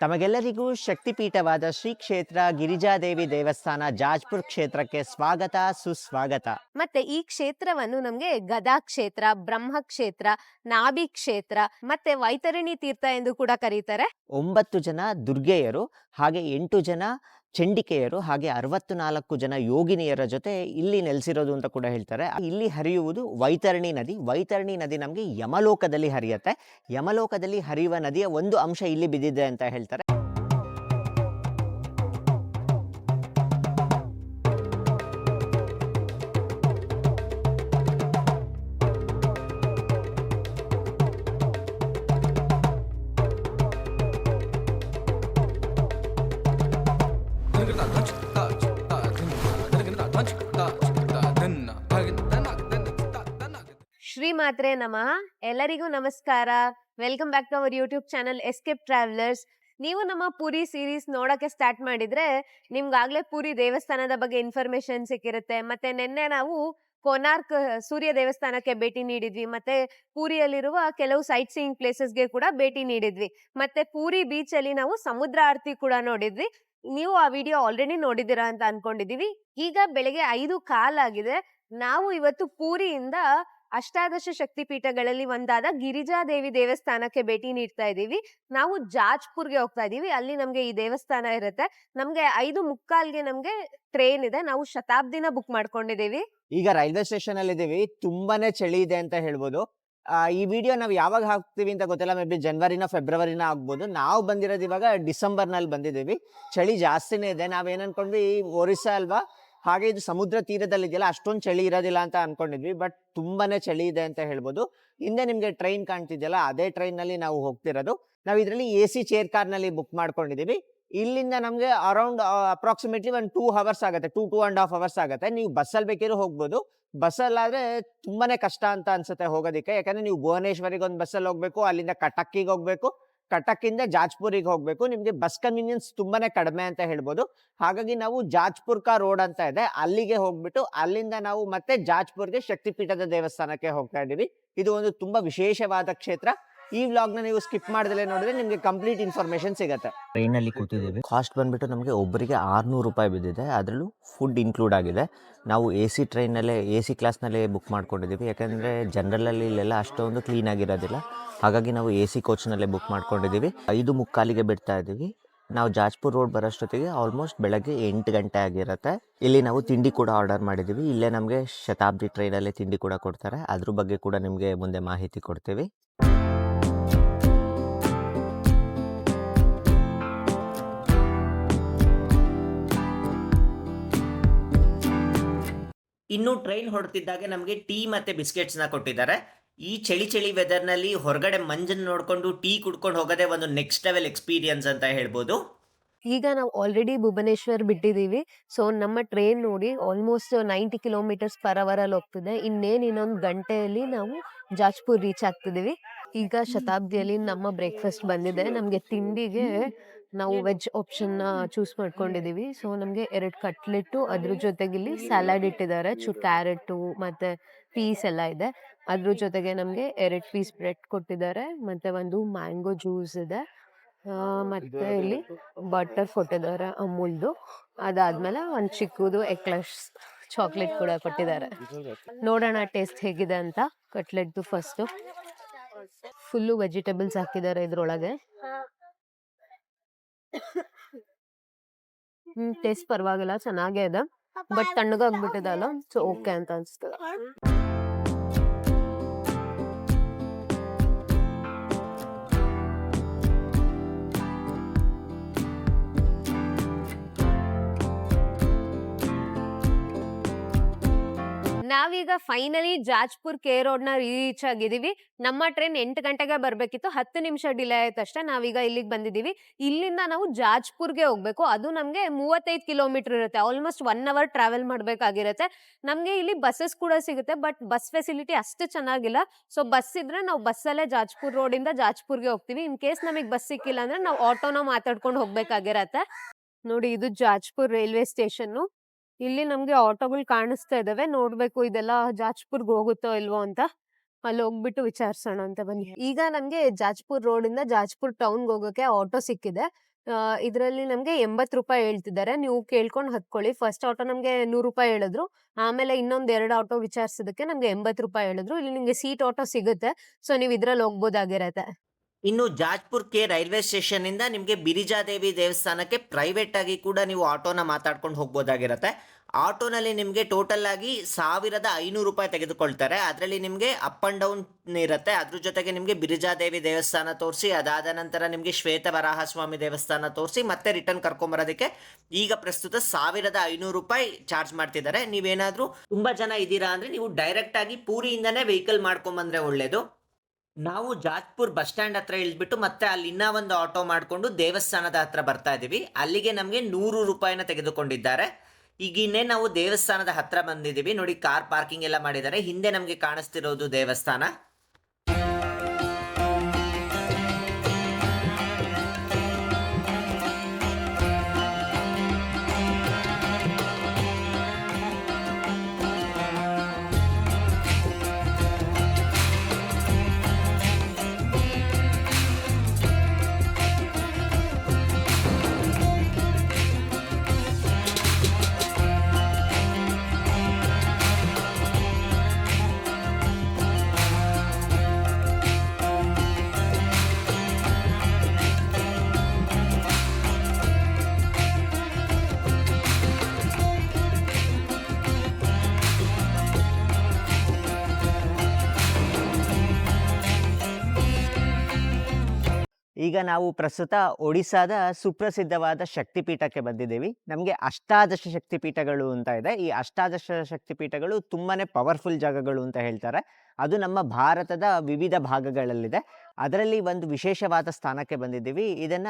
ತಮಗೆಲ್ಲರಿಗೂ ಶಕ್ತಿಪೀಠವಾದ ಶ್ರೀ ಕ್ಷೇತ್ರ ಗಿರಿಜಾದೇವಿ ದೇವಸ್ಥಾನ ಜಾಜ್ಪುರ್ ಕ್ಷೇತ್ರಕ್ಕೆ ಸ್ವಾಗತ ಸುಸ್ವಾಗತ. ಮತ್ತೆ ಈ ಕ್ಷೇತ್ರವನ್ನು ನಮ್ಗೆ ಗದಾ ಕ್ಷೇತ್ರ ಬ್ರಹ್ಮ ಕ್ಷೇತ್ರ ನಾಭಿ ಕ್ಷೇತ್ರ ಮತ್ತೆ ವೈತರಣಿ ತೀರ್ಥ ಎಂದು ಕೂಡ ಕರೀತಾರೆ. ಒಂಬತ್ತು ಜನ ದುರ್ಗೆಯರು ಹಾಗೆ ಎಂಟು ಜನ ಚಂಡಿಕೆಯರು ಹಾಗೆ ಅರವತ್ತು ನಾಲ್ಕು ಜನ ಯೋಗಿನಿಯರ ಜೊತೆ ಇಲ್ಲಿ ನೆಲೆಸಿರೋದು ಅಂತ ಕೂಡ ಹೇಳ್ತಾರೆ. ಇಲ್ಲಿ ಹರಿಯುವುದು ವೈತರಣಿ ನದಿ. ವೈತರಣಿ ನದಿ ನಮಗೆ ಯಮಲೋಕದಲ್ಲಿ ಹರಿಯುತ್ತೆ. ಯಮಲೋಕದಲ್ಲಿ ಹರಿಯುವ ನದಿಯ ಒಂದು ಅಂಶ ಇಲ್ಲಿ ಬಿದ್ದಿದೆ ಅಂತ ಹೇಳ್ತಾರೆ. ಶ್ರೀ ಮಾತ್ರೆ ನಮಃ. ಎಲ್ಲರಿಗೂ ನಮಸ್ಕಾರ. Welcome back to our YouTube channel escape travellers ನೀವು ನಮ್ಮ ಪುರಿ ಸೀರೀಸ್ ನೋಡೋಕ್ಕೆ ಸ್ಟಾರ್ಟ್ ಮಾಡಿದ್ರೆ ನಿಮ್ಗಾಗಲೇ ಪುರಿ ದೇವಸ್ಥಾನದ ಬಗ್ಗೆ ಇನ್ಫಾರ್ಮೇಶನ್ ಸಿಕ್ಕಿರುತ್ತೆ. ಮತ್ತೆ ನಿನ್ನೆ ನಾವು ಕೋನಾರ್ಕ್ ಸೂರ್ಯ ದೇವಸ್ಥಾನಕ್ಕೆ ಭೇಟಿ ನೀಡಿದ್ವಿ. ಮತ್ತೆ ಪೂರಿಯಲ್ಲಿರುವ ಕೆಲವು ಸೈಟ್ ಸೀಯಿಂಗ್ ಪ್ಲೇಸಸ್ಗೆ ಕೂಡ ಭೇಟಿ ನೀಡಿದ್ವಿ. ಮತ್ತೆ ಪೂರಿ ಬೀಚ್ ಅಲ್ಲಿ ನಾವು ಸಮುದ್ರ ಆರತಿ ಕೂಡ ನೋಡಿದ್ವಿ. ನೀವು ಆ ವಿಡಿಯೋ ಆಲ್ರೆಡಿ ನೋಡಿದ್ದೀರಾ ಅಂತ ಅನ್ಕೊಂಡಿದೀವಿ ಈಗ ಬೆಳಗ್ಗೆ ಐದು ಕಾಲಾಗಿದೆ. ನಾವು ಇವತ್ತು ಪೂರಿಯಿಂದ ಅಷ್ಟಾದಶ ಶಕ್ತಿ ಪೀಠಗಳಲ್ಲಿ ಒಂದಾದ ಗಿರಿಜಾದೇವಿ ದೇವಸ್ಥಾನಕ್ಕೆ ಭೇಟಿ ನೀಡ್ತಾ ಇದ್ದೀವಿ. ನಾವು ಜಾಜ್ಪುರ್ಗೆ ಹೋಗ್ತಾ ಇದ್ದೀವಿ. ಅಲ್ಲಿ ನಮ್ಗೆ ಈ ದೇವಸ್ಥಾನ ಇರುತ್ತೆ. ನಮ್ಗೆ ಐದು ಮುಕ್ಕಾಲ್ಗೆ ನಮ್ಗೆ ಟ್ರೈನ್ ಇದೆ. ನಾವು ಶತಾಬ್ದಿನ ಬುಕ್ ಮಾಡ್ಕೊಂಡಿದ್ದೀವಿ. ಈಗ ರೈಲ್ವೆ ಸ್ಟೇಷನ್ ಅಲ್ಲಿ ಇದೀವಿ ತುಂಬಾನೇ ಚಳಿ ಇದೆ ಅಂತ ಹೇಳ್ಬೋದು. ಈ ವಿಡಿಯೋ ನಾವು ಯಾವಾಗ ಹಾಕ್ತೀವಿ ಅಂತ ಗೊತ್ತಿಲ್ಲ. ಮೇ ಬಿ ಜನ್ವರಿನ ಫೆಬ್ರವರಿನ ಆಗ್ಬೋದು. ನಾವು ಬಂದಿರೋದು ಇವಾಗ ಡಿಸೆಂಬರ್ನಲ್ಲಿ ಬಂದಿದ್ದೀವಿ. ಚಳಿ ಜಾಸ್ತಿನೇ ಇದೆ. ನಾವೇನು ಅನ್ಕೊಂಡ್ವಿ? ಒರಿಸ್ಸಾ ಅಲ್ವಾ? ಹಾಗೆ ಇದು ಸಮುದ್ರ ತೀರದಲ್ಲಿದೆಯಲ್ಲ ಅಷ್ಟೊಂದು ಚಳಿ ಇರೋದಿಲ್ಲ ಅಂತ ಅನ್ಕೊಂಡಿದ್ವಿ. ಬಟ್ ತುಂಬಾನೇ ಚಳಿ ಇದೆ ಅಂತ ಹೇಳ್ಬೋದು. ಹಿಂದೆ ನಿಮಗೆ ಟ್ರೈನ್ ಕಾಣ್ತಿದ್ಯಲ್ಲ, ಅದೇ ಟ್ರೈನ್ನಲ್ಲಿ ನಾವು ಹೋಗ್ತಿರೋದು. ನಾವು ಇದರಲ್ಲಿ ಎ ಸಿ ಚೇರ್ ಕಾರ್ನಲ್ಲಿ ಬುಕ್ ಮಾಡ್ಕೊಂಡಿದೀವಿ ಇಲ್ಲಿಂದ ನಮಗೆ ಅರೌಂಡ್ ಅಪ್ರಾಕ್ಸಿಮೇಟ್ಲಿ ಒಂದು ಟೂ ಅವರ್ಸ್ ಆಗುತ್ತೆ. Two two and half hours ಆಗುತ್ತೆ. ನೀವು ಬಸ್ಸಲ್ಲಿ ಬೇಕಿರೋ ಹೋಗ್ಬೋದು. ಬಸ್ಸಲ್ಲಾದರೆ ತುಂಬಾನೇ ಕಷ್ಟ ಅಂತ ಅನ್ಸುತ್ತೆ ಹೋಗೋದಕ್ಕೆ. ಯಾಕಂದ್ರೆ ನೀವು ಭುವನೇಶ್ವರಿಗೆ ಒಂದು ಬಸ್ಸಲ್ಲಿ ಹೋಗಬೇಕು, ಅಲ್ಲಿಂದ ಕಟಕ್ಕಿಗೆ ಹೋಗಬೇಕು. ಕಟಕ್ಕಿಂದ ಜಾಜ್ಪುರಿಗೆ ಹೋಗಬೇಕು. ನಿಮಗೆ ಬಸ್ ಕನ್ವೀನಿಯನ್ಸ್ ತುಂಬಾನೇ ಕಡಿಮೆ ಅಂತ ಹೇಳ್ಬೋದು. ಹಾಗಾಗಿ ನಾವು ಜಾಜ್ಪುರ್ ರೋಡ್ ಅಂತ ಇದೆ, ಅಲ್ಲಿಗೆ ಹೋಗ್ಬಿಟ್ಟು ಅಲ್ಲಿಂದ ನಾವು ಮತ್ತೆ ಜಾಜ್ಪುರ್ಗೆ ಶಕ್ತಿಪೀಠದ ದೇವಸ್ಥಾನಕ್ಕೆ ಹೋಗ್ತಾ ಇದ್ದೀವಿ. ಇದು ಒಂದು ತುಂಬಾ ವಿಶೇಷವಾದ ಕ್ಷೇತ್ರ. ಈ ವ್ಲಾಗ್ನ ನೀವು ಸ್ಕಿಪ್ ಮಾಡಿದ್ರೆ ನೋಡಿದ್ರೆ ನಿಮಗೆ ಕಂಪ್ಲೀಟ್ ಇನ್ಫಾರ್ಮೇಶನ್ ಸಿಗುತ್ತೆ. ಟ್ರೈನ್ ಅಲ್ಲಿ ಕೂತಿದ್ದೀವಿ. ಕಾಸ್ಟ್ ಬಂದ್ಬಿಟ್ಟು ನಮಗೆ ಒಬ್ಬರಿಗೆ ಆರ್ನೂರು ರೂಪಾಯಿ ಬಿದ್ದಿದೆ. ಅದರಲ್ಲೂ ಫುಡ್ ಇನ್ಕ್ಲೂಡ್ ಆಗಿದೆ. ನಾವು ಎ ಸಿ ಟ್ರೈನಲ್ಲೇ ಎ ಸಿ ಕ್ಲಾಸ್ನಲ್ಲೇ ಬುಕ್ ಮಾಡ್ಕೊಂಡಿದ್ದೀವಿ. ಯಾಕೆಂದರೆ ಜನರಲಲ್ಲಿ ಇಲ್ಲೆಲ್ಲ ಅಷ್ಟೊಂದು ಕ್ಲೀನ್ ಆಗಿರೋದಿಲ್ಲ. ಹಾಗಾಗಿ ನಾವು ಎ ಸಿ ಕೋಚ್ನಲ್ಲೇ ಬುಕ್ ಮಾಡ್ಕೊಂಡಿದ್ದೀವಿ. ಐದು ಮುಕ್ಕಾಲಿಗೆ ಬಿಡ್ತಾ ಇದ್ದೀವಿ. ನಾವು ಜಾಜ್ಪುರ್ ರೋಡ್ ಬರೋಷ್ಟೊತ್ತಿಗೆ ಆಲ್ಮೋಸ್ಟ್ ಬೆಳಗ್ಗೆ ಎಂಟು ಗಂಟೆ ಆಗಿರುತ್ತೆ. ಇಲ್ಲಿ ನಾವು ತಿಂಡಿ ಕೂಡ ಆರ್ಡರ್ ಮಾಡಿದ್ದೀವಿ. ಇಲ್ಲೇ ನಮಗೆ ಶತಾಬ್ದಿ ಟ್ರೈನಲ್ಲೇ ತಿಂಡಿ ಕೂಡ ಕೊಡ್ತಾರೆ. ಅದ್ರ ಬಗ್ಗೆ ಕೂಡ ನಿಮಗೆ ಮುಂದೆ ಮಾಹಿತಿ ಕೊಡ್ತೀವಿ. ಇನ್ನು ಟ್ರೈನ್ ಹೊರಡ್ತಿದ್ದಾಗೆ ನಮಗೆ ಟೀ ಮತ್ತೆ ಬಿಸ್ಕೆಟ್ಸ್ನ ಕೊಟ್ಟಿದ್ದಾರೆ. ಈ ಚಳಿ ಚಳಿ ವೆದರ್ನಲ್ಲಿ ಹೊರಗಡೆ ಮಂಜನ್ನು ನೋಡಿಕೊಂಡು ಟೀ ಕುಡ್ಕೊಂಡು ಹೋಗೋದೇ ಒಂದು ನೆಕ್ಸ್ಟ್ ಲೆವೆಲ್ ಎಕ್ಸ್ಪೀರಿಯನ್ಸ್ ಅಂತ ಹೇಳ್ಬೋದು. ಈಗ ನಾವು ಆಲ್ರೆಡಿ ಭುವನೇಶ್ವರ್ ಬಿಟ್ಟಿದ್ದೀವಿ. ಸೊ ನಮ್ಮ ಟ್ರೈನ್ ನೋಡಿ ಆಲ್ಮೋಸ್ಟ್ ನೈಂಟಿ ಕಿಲೋಮೀಟರ್ಸ್ ಪರ್ ಅವರಲ್ಲಿ ಹೋಗ್ತಿದೆ. ಇನ್ನೇನು ಇನ್ನೊಂದು ಗಂಟೆಯಲ್ಲಿ ನಾವು ಜಾಜ್ಪುರ್ ರೀಚ್ ಆಗ್ತಿದ್ದೀವಿ. ಈಗ ಶತಾಬ್ದಿಯಲ್ಲಿ ನಮ್ಮ ಬ್ರೇಕ್ಫಾಸ್ಟ್ ಬಂದಿದೆ. ನಮಗೆ ತಿಂಡಿಗೆ ನಾವು ವೆಜ್ ಆಪ್ಷನ್ ಚೂಸ್ ಮಾಡ್ಕೊಂಡಿದೀವಿ. ಸೊ ನಮಗೆ ಎರಡು ಕಟ್ಲೆಟ್ಟು ಅದ್ರ ಜೊತೆಗೆ ಇಲ್ಲಿ ಸ್ಯಾಲಾಡ್ ಇಟ್ಟಿದ್ದಾರೆ. ಚು ಕ್ಯಾರೆಟ್ ಮತ್ತೆ ಪೀಸ್ ಎಲ್ಲ ಇದೆ. ಅದ್ರ ಜೊತೆಗೆ ನಮಗೆ ಎರಡು ಪೀಸ್ ಬ್ರೆಡ್ ಕೊಟ್ಟಿದ್ದಾರೆ. ಮತ್ತೆ ಒಂದು ಮ್ಯಾಂಗೋ ಜ್ಯೂಸ್ ಇದೆ. ಮತ್ತೆ ಇಲ್ಲಿ ಬಟರ್ ಕೊಟ್ಟಿದ್ದಾರೆ ಅಮೂಲ್ದು. ಅದಾದ್ಮೇಲೆ ಒಂದು ಚಿಕ್ಕದು ಎಕ್ಲಸ್ ಚಾಕ್ಲೇಟ್ ಕೂಡ ಕೊಟ್ಟಿದ್ದಾರೆ. ನೋಡೋಣ ಟೇಸ್ಟ್ ಹೇಗಿದೆ ಅಂತ ಕಟ್ಲೆಟ್ದು ಫಸ್ಟ್. ಫುಲ್ಲು ವೆಜಿಟೇಬಲ್ಸ್ ಹಾಕಿದ್ದಾರೆ ಇದ್ರೊಳಗೆ. ಹ್ಮ್ ಟೇಸ್ಟ್ ಪರವಾಗಿಲ್ಲ ಚೆನ್ನಾಗೇ ಇದೆ. ಬಟ್ ತಣ್ಣಗಾಗ್ಬಿಟ್ಟಿದೆ ಅಲ್ಲ ಸೊ ಓಕೆ ಅಂತ ಅನ್ಸ್ತದೆ. ನಾವೀಗ ಫೈನಲಿ ಜಾಜ್ಪುರ್ ಕೆ ರೋಡ್ನ ರೀಚ್ ಆಗಿದೀವಿ ನಮ್ಮ ಟ್ರೈನ್ ಎಂಟು ಗಂಟೆಗೆ ಬರ್ಬೇಕಿತ್ತು. ಹತ್ತು ನಿಮಿಷ ಡಿಲೇ ಆಯ್ತು ಅಷ್ಟೇ. ನಾವೀಗ ಇಲ್ಲಿಗೆ ಬಂದಿದ್ದೀವಿ. ಇಲ್ಲಿಂದ ನಾವು ಜಾಜ್ಪುರ್ಗೆ ಹೋಗ್ಬೇಕು. ಅದು ನಮ್ಗೆ ಮೂವತ್ತೈದು ಕಿಲೋಮೀಟರ್ ಇರುತ್ತೆ. ಆಲ್ಮೋಸ್ಟ್ ಒನ್ ಅವರ್ ಟ್ರಾವೆಲ್ ಮಾಡ್ಬೇಕಾಗಿರುತ್ತೆ. ನಮ್ಗೆ ಇಲ್ಲಿ ಬಸ್ಸಸ್ ಕೂಡ ಸಿಗುತ್ತೆ ಬಟ್ ಬಸ್ ಫೆಸಿಲಿಟಿ ಅಷ್ಟು ಚೆನ್ನಾಗಿಲ್ಲ. ಸೊ ಬಸ್ ಇದ್ರೆ ನಾವು ಬಸ್ಸಲ್ಲೇ ಜಾಜ್ಪುರ್ ರೋಡ್ ಇಂದ ಜಾಜ್ಪುರ್ಗೆ ಹೋಗ್ತೀವಿ. ಇನ್ ಕೇಸ್ ನಮಗೆ ಬಸ್ ಸಿಕ್ಕಿಲ್ಲ ಅಂದ್ರೆ ನಾವು ಆಟೋನ ಮಾತಾಡ್ಕೊಂಡು ಹೋಗ್ಬೇಕಾಗಿರತ್ತೆ. ನೋಡಿ, ಇದು ಜಾಜ್ಪುರ್ ರೈಲ್ವೆ ಸ್ಟೇಷನ್ ಇಲ್ಲಿ ನಮ್ಗೆ ಆಟೋಗಳು ಕಾಣಿಸ್ತಾ ಇದಾವೆ. ನೋಡ್ಬೇಕು ಇದೆಲ್ಲ ಜಾಜ್ಪುರ್ಗೆ ಹೋಗುತ್ತೋ ಇಲ್ವೋ ಅಂತ. ಅಲ್ಲಿ ಹೋಗ್ಬಿಟ್ಟು ವಿಚಾರಿಸೋಣ ಅಂತ ಬನ್ನಿ. ಈಗ ನಮ್ಗೆ ಜಾಜ್ಪುರ್ ರೋಡ್ ಇಂದ ಜಾಜ್ಪುರ್ ಟೌನ್ ಹೋಗೋಕೆ ಆಟೋ ಸಿಕ್ಕಿದೆ. ಇದರಲ್ಲಿ ನಮ್ಗೆ ಎಂಬತ್ ರೂಪಾಯಿ ಹೇಳ್ತಿದ್ದಾರೆ. ನೀವು ಕೇಳ್ಕೊಂಡು ಹತ್ಕೊಳ್ಳಿ. ಫಸ್ಟ್ ಆಟೋ ನಮ್ಗೆ ನೂರು ರೂಪಾಯಿ ಹೇಳಿದ್ರು. ಆಮೇಲೆ ಇನ್ನೊಂದ್ ಎರಡು ಆಟೋ ವಿಚಾರಿಸೋದಕ್ಕೆ ನಮ್ಗೆ ಎಂಬತ್ ರೂಪಾಯಿ ಹೇಳಿದ್ರು. ಇಲ್ಲಿ ನಿಮ್ಗೆ ಸೀಟ್ ಆಟೋ ಸಿಗುತ್ತೆ. ಸೊ ನೀವು ಇದ್ರಲ್ಲಿ ಹೋಗ್ಬೋದಾಗಿರತ್ತೆ. ಇನ್ನು ಜಾಜ್ಪುರ್ ಕೆ ರೈಲ್ವೆ ಸ್ಟೇಷನ್ ಇಂದ ನಿಮಗೆ ಬಿರಿಜಾದೇವಿ ದೇವಸ್ಥಾನಕ್ಕೆ ಪ್ರೈವೇಟ್ ಆಗಿ ಕೂಡ ನೀವು ಆಟೋನ ಮಾತಾಡ್ಕೊಂಡು ಹೋಗ್ಬೋದಾಗಿರುತ್ತೆ. ಆಟೋನಲ್ಲಿ ನಿಮಗೆ ಟೋಟಲ್ ಆಗಿ ಸಾವಿರದ ಐನೂರು ರೂಪಾಯಿ ತೆಗೆದುಕೊಳ್ತಾರೆ. ಅದರಲ್ಲಿ ನಿಮಗೆ ಅಪ್ ಆ್ಯಂಡ್ ಡೌನ್ ಇರುತ್ತೆ. ಅದ್ರ ಜೊತೆಗೆ ನಿಮಗೆ ಬಿರಿಜಾದೇವಿ ದೇವಸ್ಥಾನ ತೋರಿಸಿ, ಅದಾದ ನಂತರ ನಿಮಗೆ ಶ್ವೇತ ವರಾಹ ಸ್ವಾಮಿ ದೇವಸ್ಥಾನ ತೋರಿಸಿ, ಮತ್ತೆ ರಿಟರ್ನ್ ಕರ್ಕೊಂಬರೋದಕ್ಕೆ ಈಗ ಪ್ರಸ್ತುತ ಸಾವಿರದ ಐನೂರು ರೂಪಾಯಿ ಚಾರ್ಜ್ ಮಾಡ್ತಿದ್ದಾರೆ. ನೀವೇನಾದರೂ ತುಂಬ ಜನ ಇದ್ದೀರಾ ಅಂದರೆ ನೀವು ಡೈರೆಕ್ಟಾಗಿ ಪೂರಿಯಿಂದನೇ ವೆಹಿಕಲ್ ಮಾಡ್ಕೊಂಬಂದ್ರೆ ಒಳ್ಳೆಯದು ನಾವು ಜಾಜ್ಪುರ್ ಬಸ್ ಸ್ಟ್ಯಾಂಡ್ ಹತ್ರ ಇಳಿದ್ಬಿಟ್ಟು ಮತ್ತೆ ಅಲ್ಲಿ ಇನ್ನ ಒಂದು ಆಟೋ ಮಾಡಿಕೊಂಡು ದೇವಸ್ಥಾನದ ಹತ್ರ ಬರ್ತಾ ಇದ್ದೀವಿ ಅಲ್ಲಿಗೆ ನಮಗೆ ನೂರು ರೂಪಾಯಿನ ತೆಗೆದುಕೊಂಡಿದ್ದಾರೆ. ಈಗ ಇನ್ನೇ ನಾವು ದೇವಸ್ಥಾನದ ಹತ್ರ ಬಂದಿದ್ದೀವಿ. ನೋಡಿ, ಕಾರ್ ಪಾರ್ಕಿಂಗ್ ಎಲ್ಲ ಮಾಡಿದ್ದಾರೆ. ಹಿಂದೆ ನಮಗೆ ಕಾಣಿಸ್ತಿರೋದು ದೇವಸ್ಥಾನ. ಈಗ ನಾವು ಪ್ರಸ್ತುತ ಒಡಿಸಾದ ಸುಪ್ರಸಿದ್ಧವಾದ ಶಕ್ತಿಪೀಠಕ್ಕೆ ಬಂದಿದ್ದೀವಿ. ನಮಗೆ ಅಷ್ಟಾದಶ ಶಕ್ತಿಪೀಠಗಳು ಅಂತ ಇದೆ. ಈ ಅಷ್ಟಾದಶ ಶಕ್ತಿಪೀಠಗಳು ತುಂಬಾ ಪವರ್ಫುಲ್ ಜಾಗಗಳು ಅಂತ ಹೇಳ್ತಾರೆ. ಅದು ನಮ್ಮ ಭಾರತದ ವಿವಿಧ ಭಾಗಗಳಲ್ಲಿದೆ. ಅದರಲ್ಲಿ ಒಂದು ವಿಶೇಷವಾದ ಸ್ಥಾನಕ್ಕೆ ಬಂದಿದ್ದೀವಿ. ಇದನ್ನ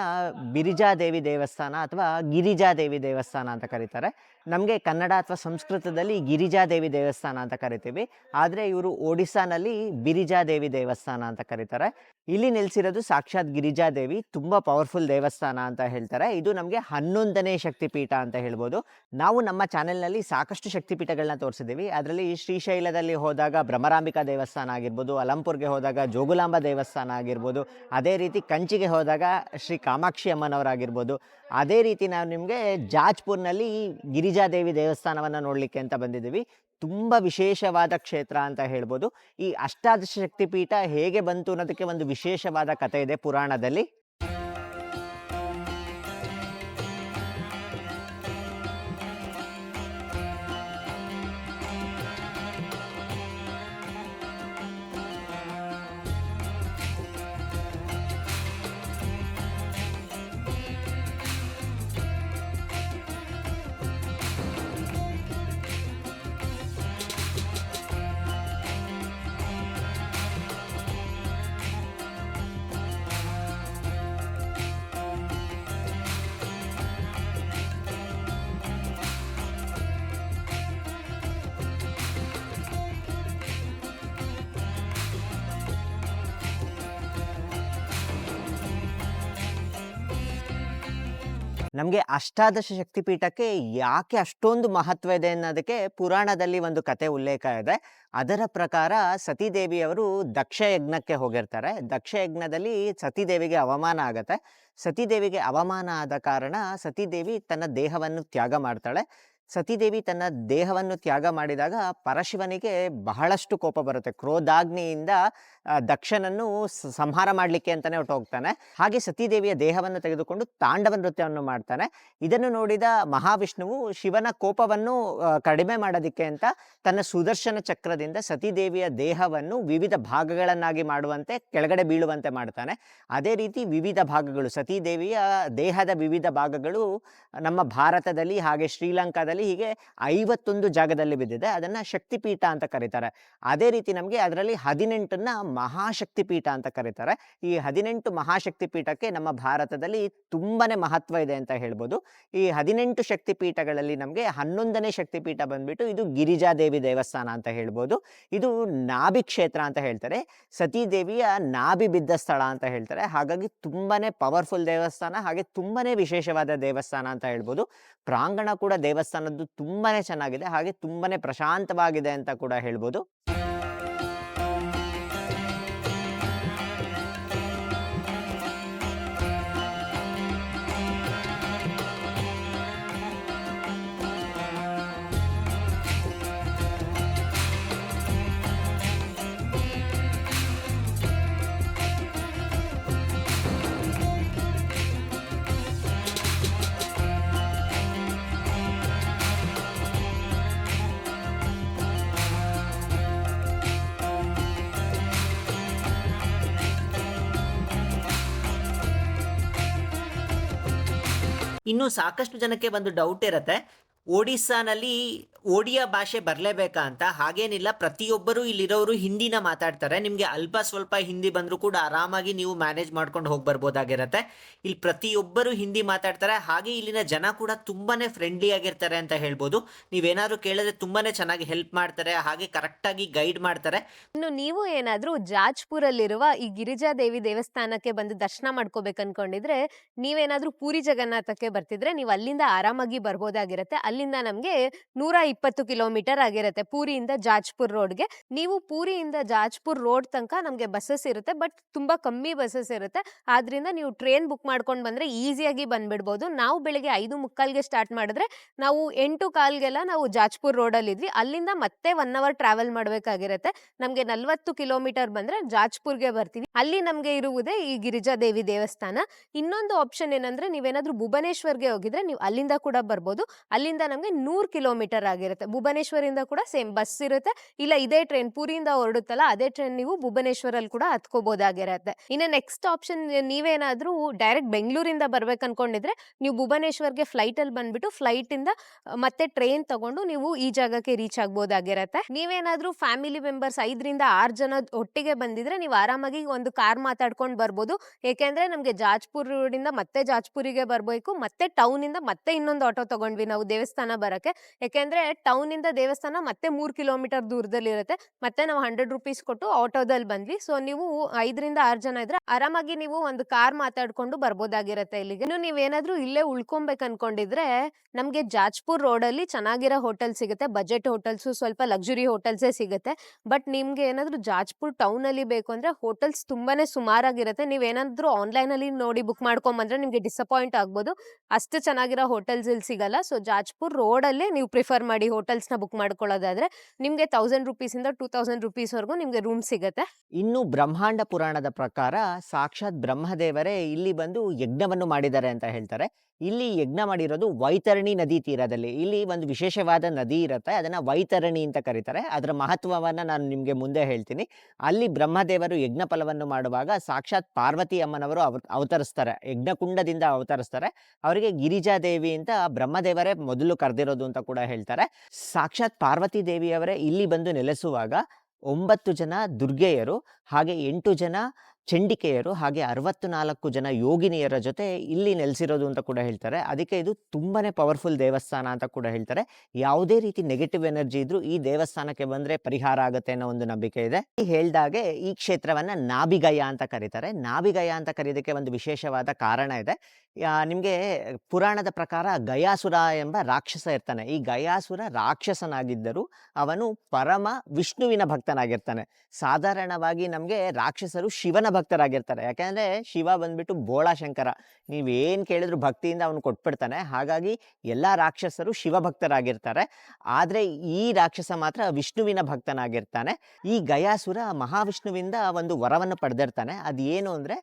ಬಿರಿಜಾದೇವಿ ದೇವಸ್ಥಾನ ಅಥವಾ ಗಿರಿಜಾದೇವಿ ದೇವಸ್ಥಾನ ಅಂತ ಕರೀತಾರೆ. ನಮಗೆ ಕನ್ನಡ ಅಥವಾ ಸಂಸ್ಕೃತದಲ್ಲಿ ಗಿರಿಜಾದೇವಿ ದೇವಸ್ಥಾನ ಅಂತ ಕರಿತೀವಿ. ಆದರೆ ಇವರು ಒಡಿಸ್ಸಾನಲ್ಲಿ ಬಿರಿಜಾದೇವಿ ದೇವಸ್ಥಾನ ಅಂತ ಕರೀತಾರೆ. ಇಲ್ಲಿ ನೆಲೆಸಿರೋದು ಸಾಕ್ಷಾತ್ ಗಿರಿಜಾದೇವಿ ತುಂಬ ಪವರ್ಫುಲ್ ದೇವಸ್ಥಾನ ಅಂತ ಹೇಳ್ತಾರೆ. ಇದು ನಮಗೆ ಹನ್ನೊಂದನೇ ಶಕ್ತಿಪೀಠ ಅಂತ ಹೇಳ್ಬೋದು. ನಾವು ನಮ್ಮ ಚಾನೆಲ್ನಲ್ಲಿ ಸಾಕಷ್ಟು ಶಕ್ತಿಪೀಠಗಳನ್ನ ತೋರಿಸಿದ್ದೀವಿ. ಅದರಲ್ಲಿ ಶ್ರೀಶೈಲದಲ್ಲಿ ಹೋದಾಗ ಭ್ರಮರಾಂಬಿಕಾ ದೇವಸ್ಥಾನ ಆಗಿರ್ಬೋದು ಅಲಂಪುರ್ಗೆ ಹೋದಾಗ ಜೋಗುಲಾಂಬ ದೇವಸ್ಥಾನ ಆಗಿರ್ಬೋದು. ಅದೇ ರೀತಿ ಕಂಚಿಗೆ ಹೋದಾಗ ಶ್ರೀ ಕಾಮಾಕ್ಷಿ ಅಮ್ಮನವರಾಗಿರ್ಬೋದು. ಅದೇ ರೀತಿ ನಾವು ನಿಮಗೆ ಜಾಜ್ಪುರ್ನಲ್ಲಿ ಗಿರಿಜಾದೇವಿ ದೇವಸ್ಥಾನವನ್ನು ನೋಡಲಿಕ್ಕೆ ಅಂತ ಬಂದಿದ್ದೀವಿ. ತುಂಬ ವಿಶೇಷವಾದ ಕ್ಷೇತ್ರ ಅಂತ ಹೇಳ್ಬೋದು. ಈ ಅಷ್ಟಾದಶ ಶಕ್ತಿಪೀಠ ಹೇಗೆ ಬಂತು ಅನ್ನೋದಕ್ಕೆ ಒಂದು ವಿಶೇಷವಾದ ಕಥೆ ಇದೆ ಪುರಾಣದಲ್ಲಿ. ನಮಗೆ ಅಷ್ಟಾದಶ ಶಕ್ತಿಪೀಠಕ್ಕೆ ಯಾಕೆ ಅಷ್ಟೊಂದು ಮಹತ್ವ ಇದೆ ಅನ್ನೋದಕ್ಕೆ ಪುರಾಣದಲ್ಲಿ ಒಂದು ಕತೆ ಉಲ್ಲೇಖ ಇದೆ. ಅದರ ಪ್ರಕಾರ ಸತೀದೇವಿಯವರು ದಕ್ಷ ಯಜ್ಞಕ್ಕೆ ಹೋಗಿರ್ತಾರೆ. ದಕ್ಷ ಯಜ್ಞದಲ್ಲಿ ಸತೀದೇವಿಗೆ ಅವಮಾನ ಆಗತ್ತೆ. ಸತೀದೇವಿಗೆ ಅವಮಾನ ಆದ ಕಾರಣ ಸತೀದೇವಿ ತನ್ನ ದೇಹವನ್ನು ತ್ಯಾಗ ಮಾಡ್ತಾಳೆ. ಸತೀದೇವಿ ತನ್ನ ದೇಹವನ್ನು ತ್ಯಾಗ ಮಾಡಿದಾಗ ಪರಶಿವನಿಗೆ ಬಹಳಷ್ಟು ಕೋಪ ಬರುತ್ತೆ. ಕ್ರೋಧಾಗ್ನಿಯಿಂದ ದಕ್ಷನನ್ನು ಸಂಹಾರ ಮಾಡಲಿಕ್ಕೆ ಅಂತಲೇ ಅಂತಾನೆ ಹೊರಟೋಗ್ತಾನೆ. ಹಾಗೆ ಸತೀದೇವಿಯ ದೇಹವನ್ನು ತೆಗೆದುಕೊಂಡು ತಾಂಡವ ನೃತ್ಯವನ್ನು ಮಾಡ್ತಾನೆ. ಇದನ್ನು ನೋಡಿದ ಮಹಾವಿಷ್ಣುವು ಶಿವನ ಕೋಪವನ್ನು ಕಡಿಮೆ ಮಾಡೋದಕ್ಕೆ ಅಂತ ತನ್ನ ಸುದರ್ಶನ ಚಕ್ರದಿಂದ ಸತೀದೇವಿಯ ದೇಹವನ್ನು ವಿವಿಧ ಭಾಗಗಳನ್ನಾಗಿ ಮಾಡುವಂತೆ, ಕೆಳಗಡೆ ಬೀಳುವಂತೆ ಮಾಡ್ತಾನೆ. ಅದೇ ರೀತಿ ವಿವಿಧ ಭಾಗಗಳು, ಸತೀದೇವಿಯ ದೇಹದ ವಿವಿಧ ಭಾಗಗಳು ನಮ್ಮ ಭಾರತದಲ್ಲಿ ಹಾಗೆ ಶ್ರೀಲಂಕಾದಲ್ಲಿ ಹೀಗೆ ಐವತ್ತೊಂದು ಜಾಗದಲ್ಲಿ ಬಿದ್ದಿದೆ. ಅದನ್ನು ಶಕ್ತಿಪೀಠ ಅಂತ ಕರೀತಾರೆ. ಅದೇ ರೀತಿ ನಮಗೆ ಅದರಲ್ಲಿ ಹದಿನೆಂಟನ್ನ ಮಹಾಶಕ್ತಿ ಪೀಠ ಅಂತ ಕರೀತಾರೆ. ಈ ಹದಿನೆಂಟು ಮಹಾಶಕ್ತಿ ಪೀಠಕ್ಕೆ ನಮ್ಮ ಭಾರತದಲ್ಲಿ ತುಂಬಾನೇ ಮಹತ್ವ ಇದೆ ಅಂತ ಹೇಳ್ಬೋದು. ಈ ಹದಿನೆಂಟು ಶಕ್ತಿ ಪೀಠಗಳಲ್ಲಿ ನಮಗೆ ಹನ್ನೊಂದನೇ ಶಕ್ತಿ ಪೀಠ ಬಂದ್ಬಿಟ್ಟು ಇದು ಗಿರಿಜಾದೇವಿ ದೇವಸ್ಥಾನ ಅಂತ ಹೇಳ್ಬೋದು. ಇದು ನಾಭಿ ಕ್ಷೇತ್ರ ಅಂತ ಹೇಳ್ತಾರೆ. ಸತೀದೇವಿಯ ನಾಭಿ ಬಿದ್ದ ಸ್ಥಳ ಅಂತ ಹೇಳ್ತಾರೆ. ಹಾಗಾಗಿ ತುಂಬಾನೇ ಪವರ್ಫುಲ್ ದೇವಸ್ಥಾನ ಹಾಗೆ ತುಂಬಾನೇ ವಿಶೇಷವಾದ ದೇವಸ್ಥಾನ ಅಂತ ಹೇಳ್ಬೋದು. ಪ್ರಾಂಗಣ ಕೂಡ ದೇವಸ್ಥಾನದ್ದು ತುಂಬಾನೇ ಚೆನ್ನಾಗಿದೆ ಹಾಗೆ ತುಂಬಾನೇ ಪ್ರಶಾಂತವಾಗಿದೆ ಅಂತ ಕೂಡ ಹೇಳ್ಬೋದು. ಇನ್ನು ಸಾಕಷ್ಟು ಜನಕ್ಕೆ ಒಂದು ಡೌಟ್ ಇರುತ್ತೆ. ಒಡಿಸ್ಸಾನಲ್ಲಿ ಒಡಿಯಾ ಭಾಷೆ ಬರಲೇಬೇಕಾ ಅಂತ ಹಾಗೇನಿಲ್ಲ, ಪ್ರತಿಯೊಬ್ಬರು ಇಲ್ಲಿರೋರು ಹಿಂದಿನ ಮಾತಾಡ್ತಾರೆ. ನಿಮಗೆ ಅಲ್ಪ ಸ್ವಲ್ಪ ಹಿಂದಿ ಬಂದರೂ ಕೂಡ ಆರಾಮಾಗಿ ನೀವು ಮ್ಯಾನೇಜ್ ಮಾಡ್ಕೊಂಡು ಹೋಗಿ ಬರ್ಬೋದಾಗಿರತ್ತೆ. ಇಲ್ಲಿ ಪ್ರತಿಯೊಬ್ಬರು ಹಿಂದಿ ಮಾತಾಡ್ತಾರೆ. ಹಾಗೆ ಇಲ್ಲಿನ ಜನ ಕೂಡ ತುಂಬಾ ಫ್ರೆಂಡ್ಲಿ ಆಗಿರ್ತಾರೆ ಅಂತ ಹೇಳ್ಬೋದು. ನೀವೇನಾದ್ರೂ ಕೇಳಿದ್ರೆ ತುಂಬಾ ಚೆನ್ನಾಗಿ ಹೆಲ್ಪ್ ಮಾಡ್ತಾರೆ, ಹಾಗೆ ಕರೆಕ್ಟಾಗಿ ಗೈಡ್ ಮಾಡ್ತಾರೆ. ಇನ್ನು ನೀವು ಏನಾದರೂ ಜಾಜ್ಪುರಲ್ಲಿರುವ ಈ ಗಿರಿಜಾದೇವಿ ದೇವಸ್ಥಾನಕ್ಕೆ ಬಂದು ದರ್ಶನ ಮಾಡ್ಕೋಬೇಕು ಅನ್ಕೊಂಡಿದ್ರೆ, ನೀವೇನಾದರೂ ಪೂರಿ ಜಗನ್ನಾಥಕ್ಕೆ ಬರ್ತಿದ್ರೆ ನೀವು ಅಲ್ಲಿಂದ ಆರಾಮಾಗಿ ಬರ್ಬೋದಾಗಿರುತ್ತೆ. ಅಲ್ಲಿಂದ ನಮಗೆ ನೂರ ಇಪ್ಪತ್ತು ಕಿಲೋಮೀಟರ್ ಆಗಿರುತ್ತೆ ಪೂರಿಯಿಂದ ಜಾಜ್ಪುರ್ ರೋಡ್ಗೆ. ನೀವು ಪೂರಿಯಿಂದ ಜಾಜ್ಪುರ್ ರೋಡ್ ತನಕ ನಮಗೆ ಬಸ್ಸಸ್ ಇರುತ್ತೆ ಬಟ್ ತುಂಬಾ ಕಮ್ಮಿ ಬಸ್ಸಸ್ ಇರುತ್ತೆ. ಆದ್ರಿಂದ ನೀವು ಟ್ರೈನ್ ಬುಕ್ ಮಾಡ್ಕೊಂಡು ಬಂದ್ರೆ ಈಸಿಯಾಗಿ ಬಂದ್ಬಿಡ್ಬೋದು. ನಾವು ಬೆಳಿಗ್ಗೆ ಐದು ಮುಕ್ಕಾಲ್ಗೆ ಸ್ಟಾರ್ಟ್ ಮಾಡಿದ್ರೆ ನಾವು ಎಂಟು ಕಾಲ್ಗೆಲ್ಲ ನಾವು ಜಾಜ್ಪುರ್ ಅಲ್ಲಿ ಇದ್ವಿ. ಅಲ್ಲಿಂದ ಮತ್ತೆ ಒನ್ ಅವರ್ ಟ್ರಾವೆಲ್ ಮಾಡಬೇಕಾಗಿರುತ್ತೆ. ನಮ್ಗೆ ನಲ್ವತ್ತು ಕಿಲೋಮೀಟರ್ ಬಂದ್ರೆ ಜಾಜ್ಪುರ್ಗೆ ಬರ್ತೀವಿ. ಅಲ್ಲಿ ನಮ್ಗೆ ಇರುವುದೇ ಈ ಗಿರಿಜಾದೇವಿ ದೇವಸ್ಥಾನ. ಇನ್ನೊಂದು ಆಪ್ಷನ್ ಏನಂದ್ರೆ ನೀವೇನಾದ್ರೂ ಭುವನೇಶ್ವರ್ಗೆ ಹೋಗಿದ್ರೆ ನೀವು ಅಲ್ಲಿಂದ ಕೂಡ ಬರ್ಬೋದು. ಅಲ್ಲಿಂದ ನಮಗೆ ನೂರು ಕಿಲೋಮೀಟರ್ ಆಗಿರುತ್ತೆ ಭುವನೇಶ್ವರಿಂದ ಕೂಡ ಸೇಮ್ ಬಸ್ ಇರುತ್ತೆ. ಇಲ್ಲ ಇದೇ ಟ್ರೈನ್ ಪುರಿಯಿಂದ ಹೊರಡುತ್ತಲ್ಲ, ಅದೇ ಟ್ರೈನ್ ನೀವು ಭುವನೇಶ್ವರಲ್ಲಿ ಕೂಡ ಹತ್ಕೋಬಹುದಾಗಿರತ್ತೆ ಇನ್ನು ನೆಕ್ಸ್ಟ್ ಆಪ್ಷನ್ ನೀವೇನಾದ್ರೂ ಡೈರೆಕ್ಟ್ ಬೆಂಗಳೂರಿಂದ ಬರ್ಬೇಕು ಅನ್ಕೊಂಡಿದ್ರೆ ನೀವು ಭುವನೇಶ್ವರ್ಗೆ ಫ್ಲೈಟ್ ಅಲ್ಲಿ ಬಂದ್ಬಿಟ್ಟು ಫ್ಲೈಟ್ ಇಂದ ಮತ್ತೆ ಟ್ರೈನ್ ತಗೊಂಡು ನೀವು ಈ ಜಾಗಕ್ಕೆ ರೀಚ್ ಆಗ್ಬೋದಾಗಿರತ್ತೆ. ನೀವೇನಾದ್ರೂ ಫ್ಯಾಮಿಲಿ ಮೆಂಬರ್ಸ್ ಐದರಿಂದ ಆರು ಜನ ಒಟ್ಟಿಗೆ ಬಂದಿದ್ರೆ ನೀವು ಆರಾಮಾಗಿ ಒಂದು ಕಾರ್ ಮಾತಾಡ್ಕೊಂಡು ಬರ್ಬೋದು. ಏಕೆಂದ್ರೆ ನಮ್ಗೆ ಜಾಜ್ಪುರ್ ರೋಡಿಂದ ಮತ್ತೆ ಜಾಜ್ಪುರಿಗೆ ಬರ್ಬೇಕು, ಮತ್ತೆ ಟೌನ್ ಇಂದ ಮತ್ತೆ ಇನ್ನೊಂದು ಆಟೋ ತಗೊಂಡ್ವಿ ನಾವು ದೇವಸ್ಥಾನ ಬರಕ್ಕೆ. ಯಾಕೆಂದ್ರೆ ಟೌನ್ ಇಂದ ದೇವಸ್ಥಾನ ಮತ್ತೆ ಮೂರ್ ಕಿಲೋಮೀಟರ್ ದೂರದಲ್ಲಿ ಇರುತ್ತೆ ಮತ್ತೆ ನಾವು ಹಂಡ್ರೆಡ್ ರುಪೀಸ್ ಕೊಟ್ಟು ಆಟೋದಲ್ಲಿ ಬಂದ್ವಿ. ಸೊ, ನೀವು ಐದರಿಂದ ಆರು ಜನ ಇದ್ರೆ ಆರಾಮಾಗಿ ನೀವು ಒಂದು ಕಾರ್ ಮಾತಾಡ್ಕೊಂಡು ಬರ್ಬೋದಾಗಿರತ್ತೆ ಇಲ್ಲಿಗೆ. ಇನ್ನು ನೀವೇನಾದ್ರೂ ಇಲ್ಲೇ ಉಳ್ಕೊಬೇಕು ಅನ್ಕೊಂಡಿದ್ರೆ ನಮ್ಗೆ ಜಾಜ್ಪುರ್ ರೋಡಲ್ಲಿ ಚೆನ್ನಾಗಿರೋ ಹೋಟೆಲ್ ಸಿಗುತ್ತೆ. ಬಜೆಟ್ ಹೋಟೆಲ್ಸ್ ಸ್ವಲ್ಪ ಲಕ್ಸುರಿ ಹೋಟೆಲ್ಸೇ ಸಿಗುತ್ತೆ. ಬಟ್ ನಿಮ್ಗೆ ಏನಾದ್ರೂ ಜಾಜ್ಪುರ್ ಟೌನ್ ಅಲ್ಲಿ ಬೇಕು ಅಂದ್ರೆ ಹೋಟೆಲ್ಸ್ ತುಂಬಾನೇ ಸುಮಾರಾಗಿರುತ್ತೆ. ನೀವೇನಾದ್ರೂ ಆನ್ಲೈನ್ ಅಲ್ಲಿ ನೋಡಿ ಬುಕ್ ಮಾಡ್ಕೊಂಬಂದ್ರೆ ನಿಮ್ಗೆ ಡಿಸಪಾಯಿಂಟ್ ಆಗ್ಬೋದು. ಅಷ್ಟು ಚೆನ್ನಾಗಿರೋ ಹೋಟೆಲ್ಸ್ ಇಲ್ಲಿ ಸಿಗಲ್ಲ. ಸೊ, ಜಾಜ್ಪುರ್ ರೋಡಲ್ಲೇ ನೀವು ಪ್ರಿಫರ್ ಮಾಡಿ ಹೋಟೆಲ್ಸ್ನ ಬುಕ್ ಮಾಡ್ಕೊಳ್ಳೋದಾದ್ರೆ ನಿಮಗೆ ತೌಸಂಡ್ ರುಪೀಸಿಂದ ಟೂ ತೌಸಂಡ್ ರುಪೀಸ್ವರೆಗೂ ನಿಮಗೆ ರೂಮ್ ಸಿಗುತ್ತೆ. ಇನ್ನು ಬ್ರಹ್ಮಾಂಡ ಪುರಾಣದ ಪ್ರಕಾರ ಸಾಕ್ಷಾತ್ ಬ್ರಹ್ಮದೇವರೇ ಇಲ್ಲಿ ಬಂದು ಯಜ್ಞವನ್ನು ಮಾಡಿದ್ದಾರೆ ಅಂತ ಹೇಳ್ತಾರೆ. ಇಲ್ಲಿ ಯಜ್ಞ ಮಾಡಿರೋದು ವೈತರಣಿ ನದಿ ತೀರದಲ್ಲಿ. ಇಲ್ಲಿ ಒಂದು ವಿಶೇಷವಾದ ನದಿ ಇರುತ್ತೆ, ಅದನ್ನು ವೈತರಣಿ ಅಂತ ಕರೀತಾರೆ. ಅದರ ಮಹತ್ವವನ್ನು ನಾನು ನಿಮಗೆ ಮುಂದೆ ಹೇಳ್ತೀನಿ. ಅಲ್ಲಿ ಬ್ರಹ್ಮದೇವರು ಯಜ್ಞ ಫಲವನ್ನು ಮಾಡುವಾಗ ಸಾಕ್ಷಾತ್ ಪಾರ್ವತಿ ಅಮ್ಮನವರು ಅವ, ಅವತರಿಸ್ತಾರೆ. ಯಜ್ಞಕುಂಡದಿಂದ ಅವತರಿಸ್ತಾರೆ. ಅವರಿಗೆ ಗಿರಿಜಾದೇವಿ ಅಂತ ಬ್ರಹ್ಮದೇವರೇ ಮೊದಲು ಕರೆದಿರೋದು ಅಂತ ಕೂಡ ಹೇಳ್ತಾರೆ. ಸಾಕ್ಷಾತ್ ಪಾರ್ವತಿ ದೇವಿಯವರೇ ಇಲ್ಲಿ ಬಂದು ನೆಲೆಸುವಾಗ ಒಂಬತ್ತು ಜನ ದುರ್ಗೆಯರು, ಹಾಗೆ ಎಂಟು ಜನ ಚಂಡಿಕೆಯರು ಹಾಗೆ ಅರವತ್ತು ನಾಲ್ಕು ಜನ ಯೋಗಿನಿಯರ ಜೊತೆ ಇಲ್ಲಿ ನೆಲೆಸಿರೋದು ಅಂತ ಕೂಡ ಹೇಳ್ತಾರೆ. ಅದಕ್ಕೆ ಇದು ತುಂಬಾನೇ ಪವರ್ಫುಲ್ ದೇವಸ್ಥಾನ ಅಂತ ಕೂಡ ಹೇಳ್ತಾರೆ. ಯಾವುದೇ ರೀತಿ ನೆಗೆಟಿವ್ ಎನರ್ಜಿ ಇದ್ರೂ ಈ ದೇವಸ್ಥಾನಕ್ಕೆ ಬಂದ್ರೆ ಪರಿಹಾರ ಆಗುತ್ತೆ ಅನ್ನೋ ಒಂದು ನಂಬಿಕೆ ಇದೆ. ಈ ಹೇಳ್ದಾಗೆ ಈ ಕ್ಷೇತ್ರವನ್ನ ನಾಭಿಗಯ ಅಂತ ಕರೀತಾರೆ. ನಾಭಿಗಯ ಅಂತ ಕರೀದಕ್ಕೆ ಒಂದು ವಿಶೇಷವಾದ ಕಾರಣ ಇದೆ. ನಿಮ್ಗೆ ಪುರಾಣದ ಪ್ರಕಾರ ಗಯಾಸುರ ಎಂಬ ರಾಕ್ಷಸ ಇರ್ತಾನೆ. ಈ ಗಯಾಸುರ ರಾಕ್ಷಸನಾಗಿದ್ದರೂ ಅವನು ಪರಮ ವಿಷ್ಣುವಿನ ಭಕ್ತನಾಗಿರ್ತಾನೆ. ಸಾಧಾರಣವಾಗಿ ನಮಗೆ ರಾಕ್ಷಸರು ಶಿವನ ಭಕ್ತರಾಗಿರ್ತಾರೆ. ಯಾಕೆಂದರೆ ಶಿವ ಬಂದ್ಬಿಟ್ಟು ಬೋಳಾಶಂಕರ ನೀವೇನು ಕೇಳಿದ್ರು ಭಕ್ತಿಯಿಂದ ಅವನು ಕೊಟ್ಬಿಡ್ತಾನೆ. ಹಾಗಾಗಿ ಎಲ್ಲ ರಾಕ್ಷಸರು ಶಿವಭಕ್ತರಾಗಿರ್ತಾರೆ ಆದರೆ ಈ ರಾಕ್ಷಸ ಮಾತ್ರ ವಿಷ್ಣುವಿನ ಭಕ್ತನಾಗಿರ್ತಾನೆ. ಈ ಗಯಾಸುರ ಮಹಾವಿಷ್ಣುವಿಂದ ಒಂದು ವರವನ್ನು ಪಡೆದಿರ್ತಾನೆ. ಅದು ಏನು ಅಂದರೆ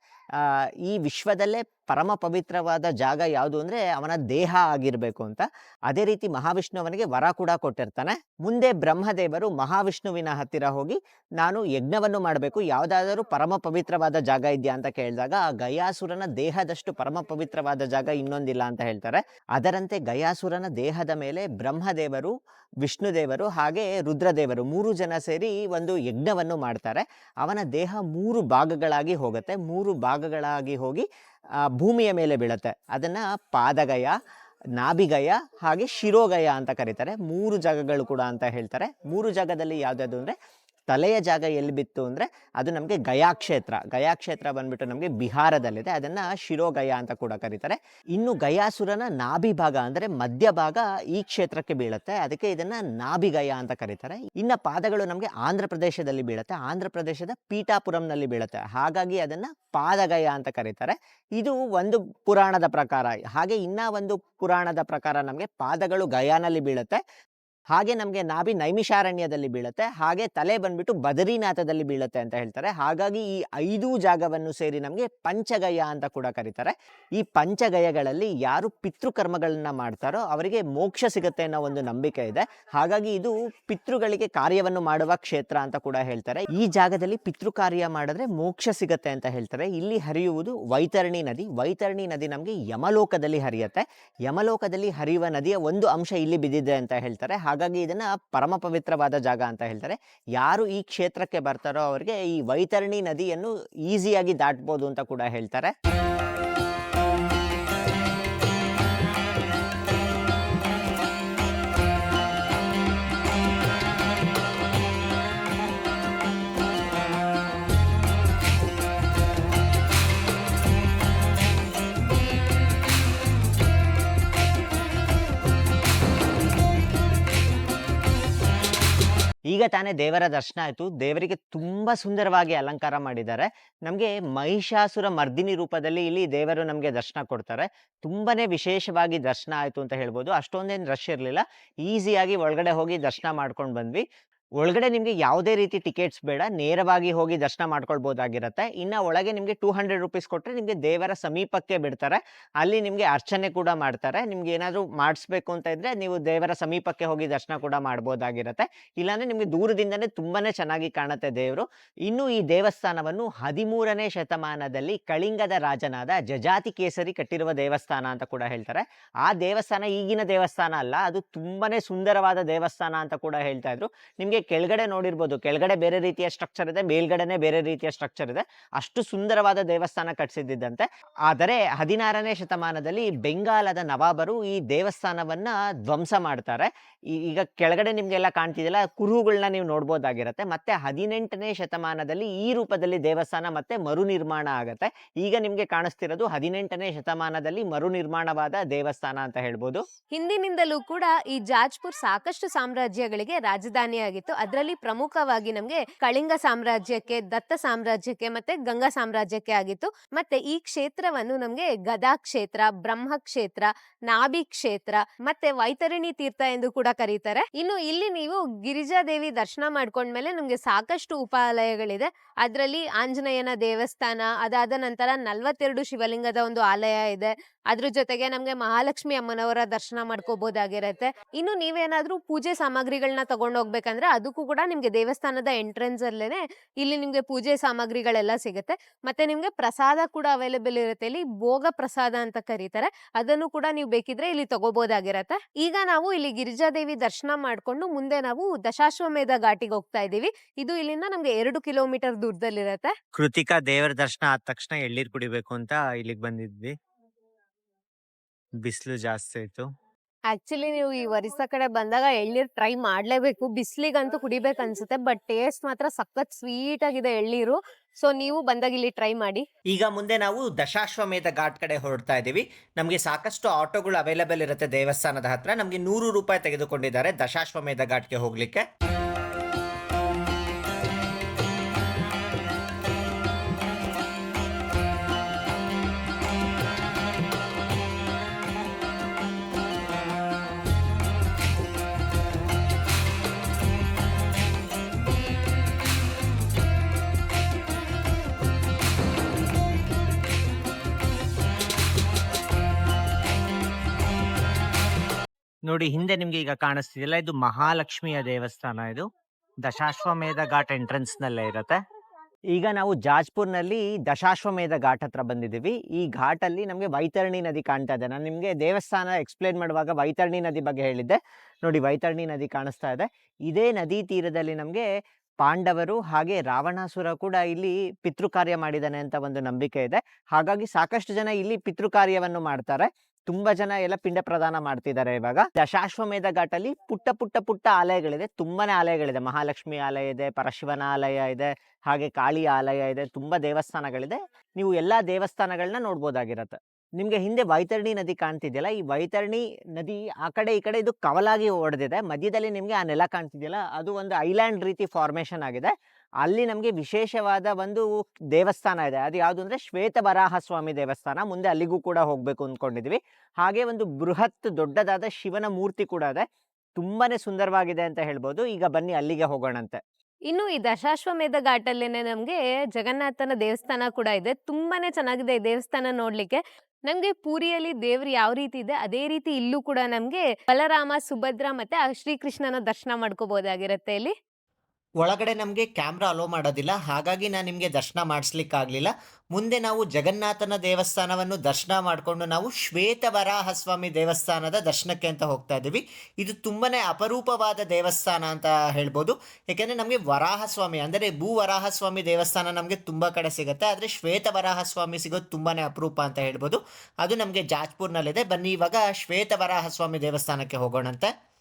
ಈ ವಿಶ್ವದಲ್ಲೇ ಪರಮ ಪವಿತ್ರವಾದ ಜಾಗ ಯಾವುದು ಅಂದ್ರೆ ಅವನ ದೇಹ ಆಗಿರಬೇಕು ಅಂತ. ಅದೇ ರೀತಿ ಮಹಾವಿಷ್ಣು ಅವನಿಗೆ ವರ ಕೂಡ ಕೊಟ್ಟಿರ್ತಾನೆ. ಮುಂದೆ ಬ್ರಹ್ಮದೇವರು ಮಹಾವಿಷ್ಣುವಿನ ಹತ್ತಿರ ಹೋಗಿ ನಾನು ಯಜ್ಞವನ್ನು ಮಾಡಬೇಕು. ಯಾವುದಾದರೂ ಪರಮ ಪವಿತ್ರವಾದ ಜಾಗ ಇದೆಯಾ ಅಂತ ಕೇಳಿದಾಗ, ಆ ಗಯಾಸುರನ ದೇಹದಷ್ಟು ಪರಮ ಪವಿತ್ರವಾದ ಜಾಗ ಇನ್ನೊಂದಿಲ್ಲ ಅಂತ ಹೇಳ್ತಾರೆ. ಅದರಂತೆ ಗಯಾಸುರನ ದೇಹದ ಮೇಲೆ ಬ್ರಹ್ಮದೇವರು, ವಿಷ್ಣುದೇವರು ಹಾಗೆ ರುದ್ರದೇವರು ಮೂರು ಜನ ಸೇರಿ ಒಂದು ಯಜ್ಞವನ್ನು ಮಾಡ್ತಾರೆ. ಅವನ ದೇಹ ಮೂರು ಭಾಗಗಳಾಗಿ ಹೋಗುತ್ತೆ. ಮೂರು ಭಾಗಗಳಾಗಿ ಹೋಗಿ ಭೂಮಿಯ ಮೇಲೆ ಬೀಳುತ್ತೆ. ಅದನ್ನು ಪಾದಗಯ, ನಾಭಿಗಯ ಹಾಗೆ ಶಿರೋಗಯ ಅಂತ ಕರೀತಾರೆ. ಮೂರು ಜಾಗಗಳು ಕೂಡ ಅಂತ ಹೇಳ್ತಾರೆ. ಮೂರು ಜಾಗದಲ್ಲಿ ಯಾವ್ದಾದ್ರು ಅಂದ್ರೆ ತಲೆಯ ಜಾಗ ಎಲ್ಲಿ ಬಿತ್ತು ಅಂದರೆ ಅದು ನಮಗೆ ಗಯಾ ಕ್ಷೇತ್ರ. ಗಯಾ ಕ್ಷೇತ್ರ ಬಂದ್ಬಿಟ್ಟು ನಮಗೆ ಬಿಹಾರದಲ್ಲಿದೆ. ಅದನ್ನು ಶಿರೋಗಯ ಅಂತ ಕೂಡ ಕರೀತಾರೆ. ಇನ್ನು ಗಯಾಸುರನ ನಾಭಿ ಭಾಗ ಅಂದ್ರೆ ಮಧ್ಯಭಾಗ ಈ ಕ್ಷೇತ್ರಕ್ಕೆ ಬೀಳುತ್ತೆ. ಅದಕ್ಕೆ ಇದನ್ನು ನಾಭಿಗಯ ಅಂತ ಕರೀತಾರೆ. ಇನ್ನು ಪಾದಗಳು ನಮಗೆ ಆಂಧ್ರ ಪ್ರದೇಶದಲ್ಲಿ ಬೀಳುತ್ತೆ. ಆಂಧ್ರ ಪ್ರದೇಶದ ಪೀಠಾಪುರಂನಲ್ಲಿ ಬೀಳುತ್ತೆ. ಹಾಗಾಗಿ ಅದನ್ನು ಪಾದಗಯ ಅಂತ ಕರೀತಾರೆ. ಇದು ಒಂದು ಪುರಾಣದ ಪ್ರಕಾರ. ಹಾಗೆ ಇನ್ನ ಒಂದು ಪುರಾಣದ ಪ್ರಕಾರ ನಮಗೆ ಪಾದಗಳು ಗಯಾನಲ್ಲಿ ಬೀಳುತ್ತೆ. ಹಾಗೆ ನಮಗೆ ನಾಭಿ ನೈಮಿಷಾರಣ್ಯದಲ್ಲಿ ಬೀಳುತ್ತೆ, ಹಾಗೆ ತಲೆ ಬಂದ್ಬಿಟ್ಟು ಬದರಿನಾಥದಲ್ಲಿ ಬೀಳುತ್ತೆ ಅಂತ ಹೇಳ್ತಾರೆ. ಹಾಗಾಗಿ ಈ ಐದು ಜಾಗವನ್ನು ಸೇರಿ ನಮಗೆ ಪಂಚಗಯ ಅಂತ ಕೂಡ ಕರೀತಾರೆ. ಈ ಪಂಚಗಯಗಳಲ್ಲಿ ಯಾರು ಪಿತೃಕರ್ಮಗಳನ್ನ ಮಾಡ್ತಾರೋ ಅವರಿಗೆ ಮೋಕ್ಷ ಸಿಗುತ್ತೆ ಅನ್ನೋ ಒಂದು ನಂಬಿಕೆ ಇದೆ. ಹಾಗಾಗಿ ಇದು ಪಿತೃಗಳಿಗೆ ಕಾರ್ಯವನ್ನು ಮಾಡುವ ಕ್ಷೇತ್ರ ಅಂತ ಕೂಡ ಹೇಳ್ತಾರೆ. ಈ ಜಾಗದಲ್ಲಿ ಪಿತೃ ಕಾರ್ಯ ಮಾಡಿದ್ರೆ ಮೋಕ್ಷ ಸಿಗತ್ತೆ ಅಂತ ಹೇಳ್ತಾರೆ. ಇಲ್ಲಿ ಹರಿಯುವುದು ವೈತರಣಿ ನದಿ. ವೈತರಣಿ ನದಿ ನಮಗೆ ಯಮಲೋಕದಲ್ಲಿ ಹರಿಯುತ್ತೆ. ಯಮಲೋಕದಲ್ಲಿ ಹರಿಯುವ ನದಿಯ ಒಂದು ಅಂಶ ಇಲ್ಲಿ ಬಿದ್ದಿದೆ ಅಂತ ಹೇಳ್ತಾರೆ. ಹಾಗಾಗಿ ಇದನ್ನ ಪರಮ ಪವಿತ್ರವಾದ ಜಾಗ ಅಂತ ಹೇಳ್ತಾರೆ. ಯಾರು ಈ ಕ್ಷೇತ್ರಕ್ಕೆ ಬರ್ತಾರೋ ಅವರಿಗೆ ಈ ವೈತರಣಿ ನದಿಯನ್ನು ಈಸಿಯಾಗಿ ದಾಟ್ಬೋದು ಅಂತ ಕೂಡ ಹೇಳ್ತಾರೆ. ಈಗ ತಾನೇ ದೇವರ ದರ್ಶನ ಆಯಿತು. ದೇವರಿಗೆ ತುಂಬ ಸುಂದರವಾಗಿ ಅಲಂಕಾರ ಮಾಡಿದ್ದಾರೆ. ನಮಗೆ ಮಹಿಷಾಸುರ ಮರ್ದಿನಿ ರೂಪದಲ್ಲಿ ಇಲ್ಲಿ ದೇವರು ನಮಗೆ ದರ್ಶನ ಕೊಡ್ತಾರೆ. ತುಂಬಾನೇ ವಿಶೇಷವಾಗಿ ದರ್ಶನ ಆಯಿತು ಅಂತ ಹೇಳ್ಬೋದು. ಅಷ್ಟೊಂದೇನು ರಶ್ ಇರಲಿಲ್ಲ. ಈಸಿಯಾಗಿ ಒಳಗಡೆ ಹೋಗಿ ದರ್ಶನ ಮಾಡ್ಕೊಂಡು ಬಂದ್ವಿ. ಒಳಗಡೆ ನಿಮಗೆ ಯಾವುದೇ ರೀತಿ ಟಿಕೆಟ್ಸ್ ಬೇಡ, ನೇರವಾಗಿ ಹೋಗಿ ದರ್ಶನ ಮಾಡ್ಕೊಳ್ಬೋದಾಗಿರುತ್ತೆ. ಇನ್ನು ಒಳಗೆ ನಿಮಗೆ ಟೂ ಹಂಡ್ರೆಡ್ ರುಪೀಸ್ ಕೊಟ್ಟರೆ ನಿಮಗೆ ದೇವರ ಸಮೀಪಕ್ಕೆ ಬಿಡ್ತಾರೆ. ಅಲ್ಲಿ ನಿಮಗೆ ಅರ್ಚನೆ ಕೂಡ ಮಾಡ್ತಾರೆ. ನಿಮ್ಗೆ ಏನಾದರೂ ಮಾಡಿಸ್ಬೇಕು ಅಂತ ಇದ್ರೆ ನೀವು ದೇವರ ಸಮೀಪಕ್ಕೆ ಹೋಗಿ ದರ್ಶನ ಕೂಡ ಮಾಡ್ಬೋದಾಗಿರುತ್ತೆ. ಇಲ್ಲಾಂದ್ರೆ ನಿಮಗೆ ದೂರದಿಂದನೇ ತುಂಬಾನೇ ಚೆನ್ನಾಗಿ ಕಾಣುತ್ತೆ ದೇವರು. ಇನ್ನು ಈ ದೇವಸ್ಥಾನವನ್ನು ಹದಿಮೂರನೇ ಶತಮಾನದಲ್ಲಿ ಕಳಿಂಗದ ರಾಜನಾದ ಜಜಾತಿ ಕೇಸರಿ ಕಟ್ಟಿರುವ ದೇವಸ್ಥಾನ ಅಂತ ಕೂಡ ಹೇಳ್ತಾರೆ. ಆ ದೇವಸ್ಥಾನ ಈಗಿನ ದೇವಸ್ಥಾನ ಅಲ್ಲ, ಅದು ತುಂಬಾನೇ ಸುಂದರವಾದ ದೇವಸ್ಥಾನ ಅಂತ ಕೂಡ ಹೇಳ್ತಾ ಇದ್ರು. ನಿಮಗೆ ಕೆಳಗಡೆ ನೋಡಿರ್ಬೋದು. ಕೆಳಗಡೆ ಬೇರೆ ರೀತಿಯ ಸ್ಟ್ರಕ್ಚರ್ ಇದೆ, ಮೇಲ್ಗಡೆನೆ ಬೇರೆ ರೀತಿಯ ಸ್ಟ್ರಕ್ಚರ್ ಇದೆ. ಅಷ್ಟು ಸುಂದರವಾದ ದೇವಸ್ಥಾನ ಕಟ್ಟಿಸಿದ್ದಂತೆ ಆದರೆ ಹದಿನಾರನೇ ಶತಮಾನದಲ್ಲಿ ಬೆಂಗಾಲದ ನವಾಬರು ಈ ದೇವಸ್ಥಾನವನ್ನ ಧ್ವಂಸ ಮಾಡ್ತಾರೆ. ಈಗ ಕೆಳಗಡೆ ನಿಮ್ಗೆಲ್ಲ ಕಾಣ್ತಿದೆಯಲ್ಲ ಕುರುಹುಗಳನ್ನ ನೀವು ನೋಡ್ಬೋದಾಗಿರತ್ತೆ. ಮತ್ತೆ ಹದಿನೆಂಟನೇ ಶತಮಾನದಲ್ಲಿ ಈ ರೂಪದಲ್ಲಿ ದೇವಸ್ಥಾನ ಮತ್ತೆ ಮರು ನಿರ್ಮಾಣ ಆಗತ್ತೆ. ಈಗ ನಿಮ್ಗೆ ಕಾಣಿಸ್ತಿರೋದು ಹದಿನೆಂಟನೇ ಶತಮಾನದಲ್ಲಿ ಮರು ನಿರ್ಮಾಣವಾದ ದೇವಸ್ಥಾನ ಅಂತ ಹೇಳ್ಬೋದು. ಹಿಂದಿನಿಂದಲೂ ಕೂಡ ಈ ಜಾಜ್ಪುರ್ ಸಾಕಷ್ಟು ಸಾಮ್ರಾಜ್ಯಗಳಿಗೆ ರಾಜಧಾನಿಯಾಗಿತ್ತು ಅದರಲ್ಲಿ ಪ್ರಮುಖವಾಗಿ ನಮ್ಗೆ ಕಳಿಂಗ ಸಾಮ್ರಾಜ್ಯಕ್ಕೆ, ದತ್ತ ಸಾಮ್ರಾಜ್ಯಕ್ಕೆ ಮತ್ತೆ ಗಂಗಾ ಸಾಮ್ರಾಜ್ಯಕ್ಕೆ ಆಗಿತ್ತು. ಮತ್ತೆ ಈ ಕ್ಷೇತ್ರವನ್ನು ನಮ್ಗೆ ಗದಾ ಕ್ಷೇತ್ರ ಬ್ರಹ್ಮ ಕ್ಷೇತ್ರ ನಾಭಿ ಕ್ಷೇತ್ರ ಮತ್ತೆ ವೈತರಣಿ ತೀರ್ಥ ಎಂದು ಕೂಡ ಕರೀತಾರೆ. ಇನ್ನು ಇಲ್ಲಿ ನೀವು ಗಿರಿಜಾದೇವಿ ದರ್ಶನ ಮಾಡ್ಕೊಂಡ್ಮೇಲೆ ನಮ್ಗೆ ಸಾಕಷ್ಟು ಉಪಾಲಯಗಳಿದೆ. ಅದರಲ್ಲಿ ಆಂಜನೇಯನ ದೇವಸ್ಥಾನ, ಅದಾದ ನಂತರ ನಲ್ವತ್ತೆರಡು ಶಿವಲಿಂಗದ ಒಂದು ಆಲಯ ಇದೆ. ಅದ್ರ ಜೊತೆಗೆ ನಮ್ಗೆ ಮಹಾಲಕ್ಷ್ಮಿ ಅಮ್ಮನವರ ದರ್ಶನ ಮಾಡ್ಕೋಬಹುದಾಗಿರತ್ತೆ ಇನ್ನು ನೀವೇನಾದ್ರೂ ಪೂಜೆ ಸಾಮಗ್ರಿಗಳನ್ನ ತಗೊಂಡ್ ಹೋಗ್ಬೇಕಂದ್ರೆ ಅದಕ್ಕೂ ಕೂಡ ನಿಮ್ಗೆ ದೇವಸ್ಥಾನದ ಎಂಟ್ರೆನ್ಸ್ ಅಲ್ಲೇನೆ ಇಲ್ಲಿ ನಿಮ್ಗೆ ಪೂಜೆ ಸಾಮಗ್ರಿಗಳೆಲ್ಲ ಸಿಗುತ್ತೆ. ಮತ್ತೆ ನಿಮ್ಗೆ ಪ್ರಸಾದ ಕೂಡ ಅವೈಲೇಬಲ್ ಇರುತ್ತೆ. ಇಲ್ಲಿ ಭೋಗ ಪ್ರಸಾದ ಅಂತ ಕರೀತಾರೆ. ಅದನ್ನು ಕೂಡ ನೀವು ಬೇಕಿದ್ರೆ ಇಲ್ಲಿ ತಗೋಬಹುದಾಗಿರತ್ತೆ ಈಗ ನಾವು ಇಲ್ಲಿ ಗಿರಿಜಾದೇವಿ ದರ್ಶನ ಮಾಡ್ಕೊಂಡು ಮುಂದೆ ನಾವು ದಶಾಶ್ವಮೇಧ ಘಾಟಿಗೆ ಹೋಗ್ತಾ ಇದೀವಿ ಇದು ಇಲ್ಲಿಂದ ನಮ್ಗೆ ಎರಡು ಕಿಲೋಮೀಟರ್ ದೂರದಲ್ಲಿರತ್ತೆ. ಕೃತಿಕಾ ದೇವರ ದರ್ಶನ ಆದ ತಕ್ಷಣ ಎಳ್ಳೀರ್ ಕುಡಿಬೇಕು ಅಂತ ಇಲ್ಲಿಗೆ ಬಂದಿದ್ವಿ. ಬಿಸಿಲು ಜಾಸ್ತಿ ಆಯ್ತು. ಆಕ್ಚುಲಿ ನೀವು ಈ ಒರಿಸ್ಸಾ ಕಡೆ ಬಂದಾಗ ಎಳ್ನೀರ್ ಟ್ರೈ ಮಾಡ್ಲೇಬೇಕು. ಬಿಸ್ಲಿಗಂತೂ ಕುಡಿಬೇಕು ಅನ್ಸುತ್ತೆ ಬಟ್ ಟೇಸ್ಟ್ ಮಾತ್ರ ಸಖತ್ ಸ್ವೀಟ್ ಆಗಿದೆ ಎಳ್ನೀರು. ಸೊ ನೀವು ಬಂದಾಗ ಇಲ್ಲಿ ಟ್ರೈ ಮಾಡಿ. ಈಗ ಮುಂದೆ ನಾವು ದಶಾಶ್ವಮೇಧ ಘಾಟ್ ಕಡೆ ಹೊರಡ್ತಾ ಇದ್ದೀವಿ. ನಮಗೆ ಸಾಕಷ್ಟು ಆಟೋಗಳು ಅವೈಲೇಬಲ್ ಇರುತ್ತೆ ದೇವಸ್ಥಾನದ ಹತ್ರ. ನಮಗೆ ನೂರು ರೂಪಾಯಿ ತೆಗೆದುಕೊಂಡಿದ್ದಾರೆ ದಶಾಶ್ವಮೇಧ ಘಾಟ್ಗೆ ಹೋಗ್ಲಿಕ್ಕೆ. ನೋಡಿ ಹಿಂದೆ ನಿಮ್ಗೆ ಈಗ ಕಾಣಿಸ್ತಿದೆಯಲ್ಲ ಇದು ಮಹಾಲಕ್ಷ್ಮಿಯ ದೇವಸ್ಥಾನ ಇದು. ದಶಾಶ್ವಮೇಧ ಘಾಟ್ ಎಂಟ್ರೆನ್ಸ್ ನಲ್ಲೇ ಇರುತ್ತೆ. ಈಗ ನಾವು ಜಾಜ್ಪುರ್ನಲ್ಲಿ ದಶಾಶ್ವಮೇಧ ಘಾಟ್ ಹತ್ರ ಬಂದಿದ್ದೀವಿ. ಈ ಘಾಟಲ್ಲಿ ನಮಗೆ ವೈತರಣಿ ನದಿ ಕಾಣ್ತಾ ಇದೆ. ನಾನು ನಿಮಗೆ ದೇವಸ್ಥಾನ ಎಕ್ಸ್ಪ್ಲೇನ್ ಮಾಡುವಾಗ ವೈತರಣಿ ನದಿ ಬಗ್ಗೆ ಹೇಳಿದ್ದೆ. ನೋಡಿ ವೈತರಣಿ ನದಿ ಕಾಣಿಸ್ತಾ ಇದೆ. ಇದೇ ನದಿ ತೀರದಲ್ಲಿ ನಮಗೆ ಪಾಂಡವರು ಹಾಗೆ ರಾವಣಾಸುರ ಕೂಡ ಇಲ್ಲಿ ಪಿತೃ ಕಾರ್ಯ ಮಾಡಿದಾನೆ ಅಂತ ಒಂದು ನಂಬಿಕೆ ಇದೆ. ಹಾಗಾಗಿ ಸಾಕಷ್ಟು ಜನ ಇಲ್ಲಿ ಪಿತೃ ಕಾರ್ಯವನ್ನು ಮಾಡ್ತಾರೆ. ತುಂಬಾ ಜನ ಎಲ್ಲ ಪಿಂಡ ಪ್ರದಾನ ಮಾಡ್ತಿದ್ದಾರೆ ಇವಾಗ. ದಶಾಶ್ವಮೇಧ ಘಾಟಲ್ಲಿ ಪುಟ್ಟ ಪುಟ್ಟ ಪುಟ್ಟ ಆಲಯಗಳಿದೆ. ತುಂಬಾನೇ ಆಲಯಗಳಿದೆ. ಮಹಾಲಕ್ಷ್ಮಿ ಆಲಯ ಇದೆ, ಪರಶಿವನ ಆಲಯ ಇದೆ, ಹಾಗೆ ಕಾಳಿ ಆಲಯ ಇದೆ. ತುಂಬಾ ದೇವಸ್ಥಾನಗಳಿದೆ. ನೀವು ಎಲ್ಲಾ ದೇವಸ್ಥಾನಗಳನ್ನ ನೋಡ್ಬೋದಾಗಿರತ್ತೆ. ನಿಮ್ಗೆ ಹಿಂದೆ ವೈತರಣಿ ನದಿ ಕಾಣ್ತಿದೆಯಲ್ಲ, ಈ ವೈತರಣಿ ನದಿ ಆ ಕಡೆ ಈ ಕಡೆ ಇದು ಕವಲಾಗಿ ಓಡ್ದಿದೆ. ಮಧ್ಯದಲ್ಲಿ ನಿಮಗೆ ಆ ನೆಲ ಕಾಣ್ತಿದೆಯಲ್ಲ, ಅದು ಒಂದು ಐಲ್ಯಾಂಡ್ ರೀತಿ ಫಾರ್ಮೇಷನ್ ಆಗಿದೆ. ಅಲ್ಲಿ ನಮಗೆ ವಿಶೇಷವಾದ ಒಂದು ದೇವಸ್ಥಾನ ಇದೆ. ಅದು ಯಾವುದು ಅಂದರೆ ಶ್ವೇತ ಬರಾಹ ಸ್ವಾಮಿ ದೇವಸ್ಥಾನ. ಮುಂದೆ ಅಲ್ಲಿಗೂ ಕೂಡ ಹೋಗಬೇಕು ಅಂದ್ಕೊಂಡಿದ್ವಿ ಹಾಗೆ ಒಂದು ಬೃಹತ್ ದೊಡ್ಡದಾದ ಶಿವನ ಮೂರ್ತಿ ಕೂಡ ಇದೆ. ತುಂಬಾನೇ ಸುಂದರವಾಗಿದೆ ಅಂತ ಹೇಳ್ಬೋದು. ಈಗ ಬನ್ನಿ ಅಲ್ಲಿಗೆ ಹೋಗೋಣಂತೆ. ಇನ್ನು ಈ ದಶಾಶ್ವಮೇಧ ಘಾಟಲ್ಲೇನೆ ನಮಗೆ ಜಗನ್ನಾಥನ ದೇವಸ್ಥಾನ ಕೂಡ ಇದೆ. ತುಂಬಾನೇ ಚೆನ್ನಾಗಿದೆ ಈ ದೇವಸ್ಥಾನ ನೋಡ್ಲಿಕ್ಕೆ. ನಮ್ಗೆ ಪೂರಿಯಲ್ಲಿ ದೇವ್ರು ಯಾವ ರೀತಿ ಇದೆ, ಅದೇ ರೀತಿ ಇಲ್ಲೂ ಕೂಡ ನಮ್ಗೆ ಬಲರಾಮ, ಸುಭದ್ರ ಮತ್ತೆ ಶ್ರೀಕೃಷ್ಣನ ದರ್ಶನ ಮಾಡ್ಕೋಬಹುದಾಗಿರತ್ತೆ ಇಲ್ಲಿ. ಒಳಗಡೆ ನಮಗೆ ಕ್ಯಾಮ್ರಾ ಅಲೋ ಮಾಡೋದಿಲ್ಲ. ಹಾಗಾಗಿ ನಾನು ನಿಮಗೆ ದರ್ಶನ ಮಾಡಿಸ್ಲಿಕ್ಕಾಗಲಿಲ್ಲ. ಮುಂದೆ ನಾವು ಜಗನ್ನಾಥನ ದೇವಸ್ಥಾನವನ್ನು ದರ್ಶನ ಮಾಡಿಕೊಂಡು ನಾವು ಶ್ವೇತ ವರಾಹಸ್ವಾಮಿ ದೇವಸ್ಥಾನದ ದರ್ಶನಕ್ಕೆ ಅಂತ ಹೋಗ್ತಾ ಇದ್ದೀವಿ. ಇದು ತುಂಬಾ ಅಪರೂಪವಾದ ದೇವಸ್ಥಾನ ಅಂತ ಹೇಳ್ಬೋದು. ಯಾಕೆಂದರೆ ನಮಗೆ ವರಾಹಸ್ವಾಮಿ, ಅಂದರೆ ಭೂ ವರಾಹಸ್ವಾಮಿ ದೇವಸ್ಥಾನ ನಮಗೆ ತುಂಬ ಕಡೆ ಸಿಗುತ್ತೆ. ಆದರೆ ಶ್ವೇತ ವರಾಹಸ್ವಾಮಿ ಸಿಗೋದು ತುಂಬಾ ಅಪರೂಪ ಅಂತ ಹೇಳ್ಬೋದು. ಅದು ನಮಗೆ ಜಾಜ್ಪುರ್ನಲ್ಲಿದೆ. ಬನ್ನಿ, ಇವಾಗ ಶ್ವೇತ ವರಾಹಸ್ವಾಮಿ ದೇವಸ್ಥಾನಕ್ಕೆ ಹೋಗೋಣಂತೆ.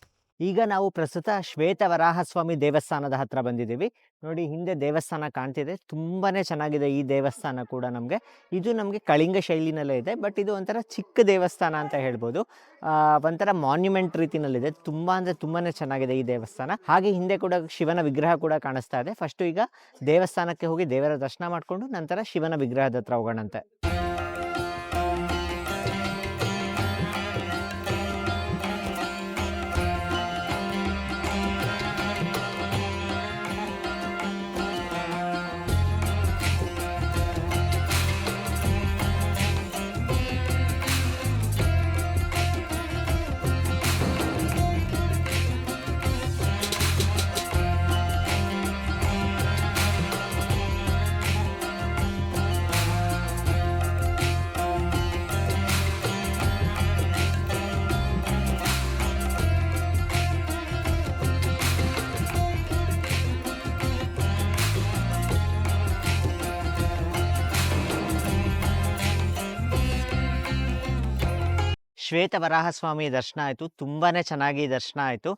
ಈಗ ನಾವು ಪ್ರಸ್ತುತ ಶ್ವೇತ ವರಾಹಸ್ವಾಮಿ ದೇವಸ್ಥಾನದ ಹತ್ರ ಬಂದಿದ್ದೀವಿ. ನೋಡಿ, ಹಿಂದೆ ದೇವಸ್ಥಾನ ಕಾಣ್ತಿದೆ. ತುಂಬಾನೇ ಚೆನ್ನಾಗಿದೆ ಈ ದೇವಸ್ಥಾನ ಕೂಡ ನಮಗೆ. ಇದು ನಮಗೆ ಕಳಿಂಗ ಶೈಲಿನಲ್ಲೇ ಇದೆ, ಬಟ್ ಇದು ಒಂಥರ ಚಿಕ್ಕ ದೇವಸ್ಥಾನ ಅಂತ ಹೇಳ್ಬೋದು. ಒಂಥರ ಮಾನ್ಯುಮೆಂಟ್ ರೀತಿನಲ್ಲಿದೆ ತುಂಬ ಅಂದರೆ ತುಂಬಾನೇ ಚೆನ್ನಾಗಿದೆ ಈ ದೇವಸ್ಥಾನ. ಹಾಗೆ ಹಿಂದೆ ಕೂಡ ಶಿವನ ವಿಗ್ರಹ ಕೂಡ ಕಾಣಿಸ್ತಾ ಇದೆ. ಫಸ್ಟು ಈಗ ದೇವಸ್ಥಾನಕ್ಕೆ ಹೋಗಿ ದೇವರ ದರ್ಶನ ಮಾಡಿಕೊಂಡು ನಂತರ ಶಿವನ ವಿಗ್ರಹದ ಹತ್ರ ಹೋಗೋಣಂತೆ. ಶ್ವೇತ ವರಾಹಸ್ವಾಮಿ ದರ್ಶನ ಆಯಿತು. ತುಂಬಾನೇ ಚೆನ್ನಾಗಿ ದರ್ಶನ ಆಯಿತು.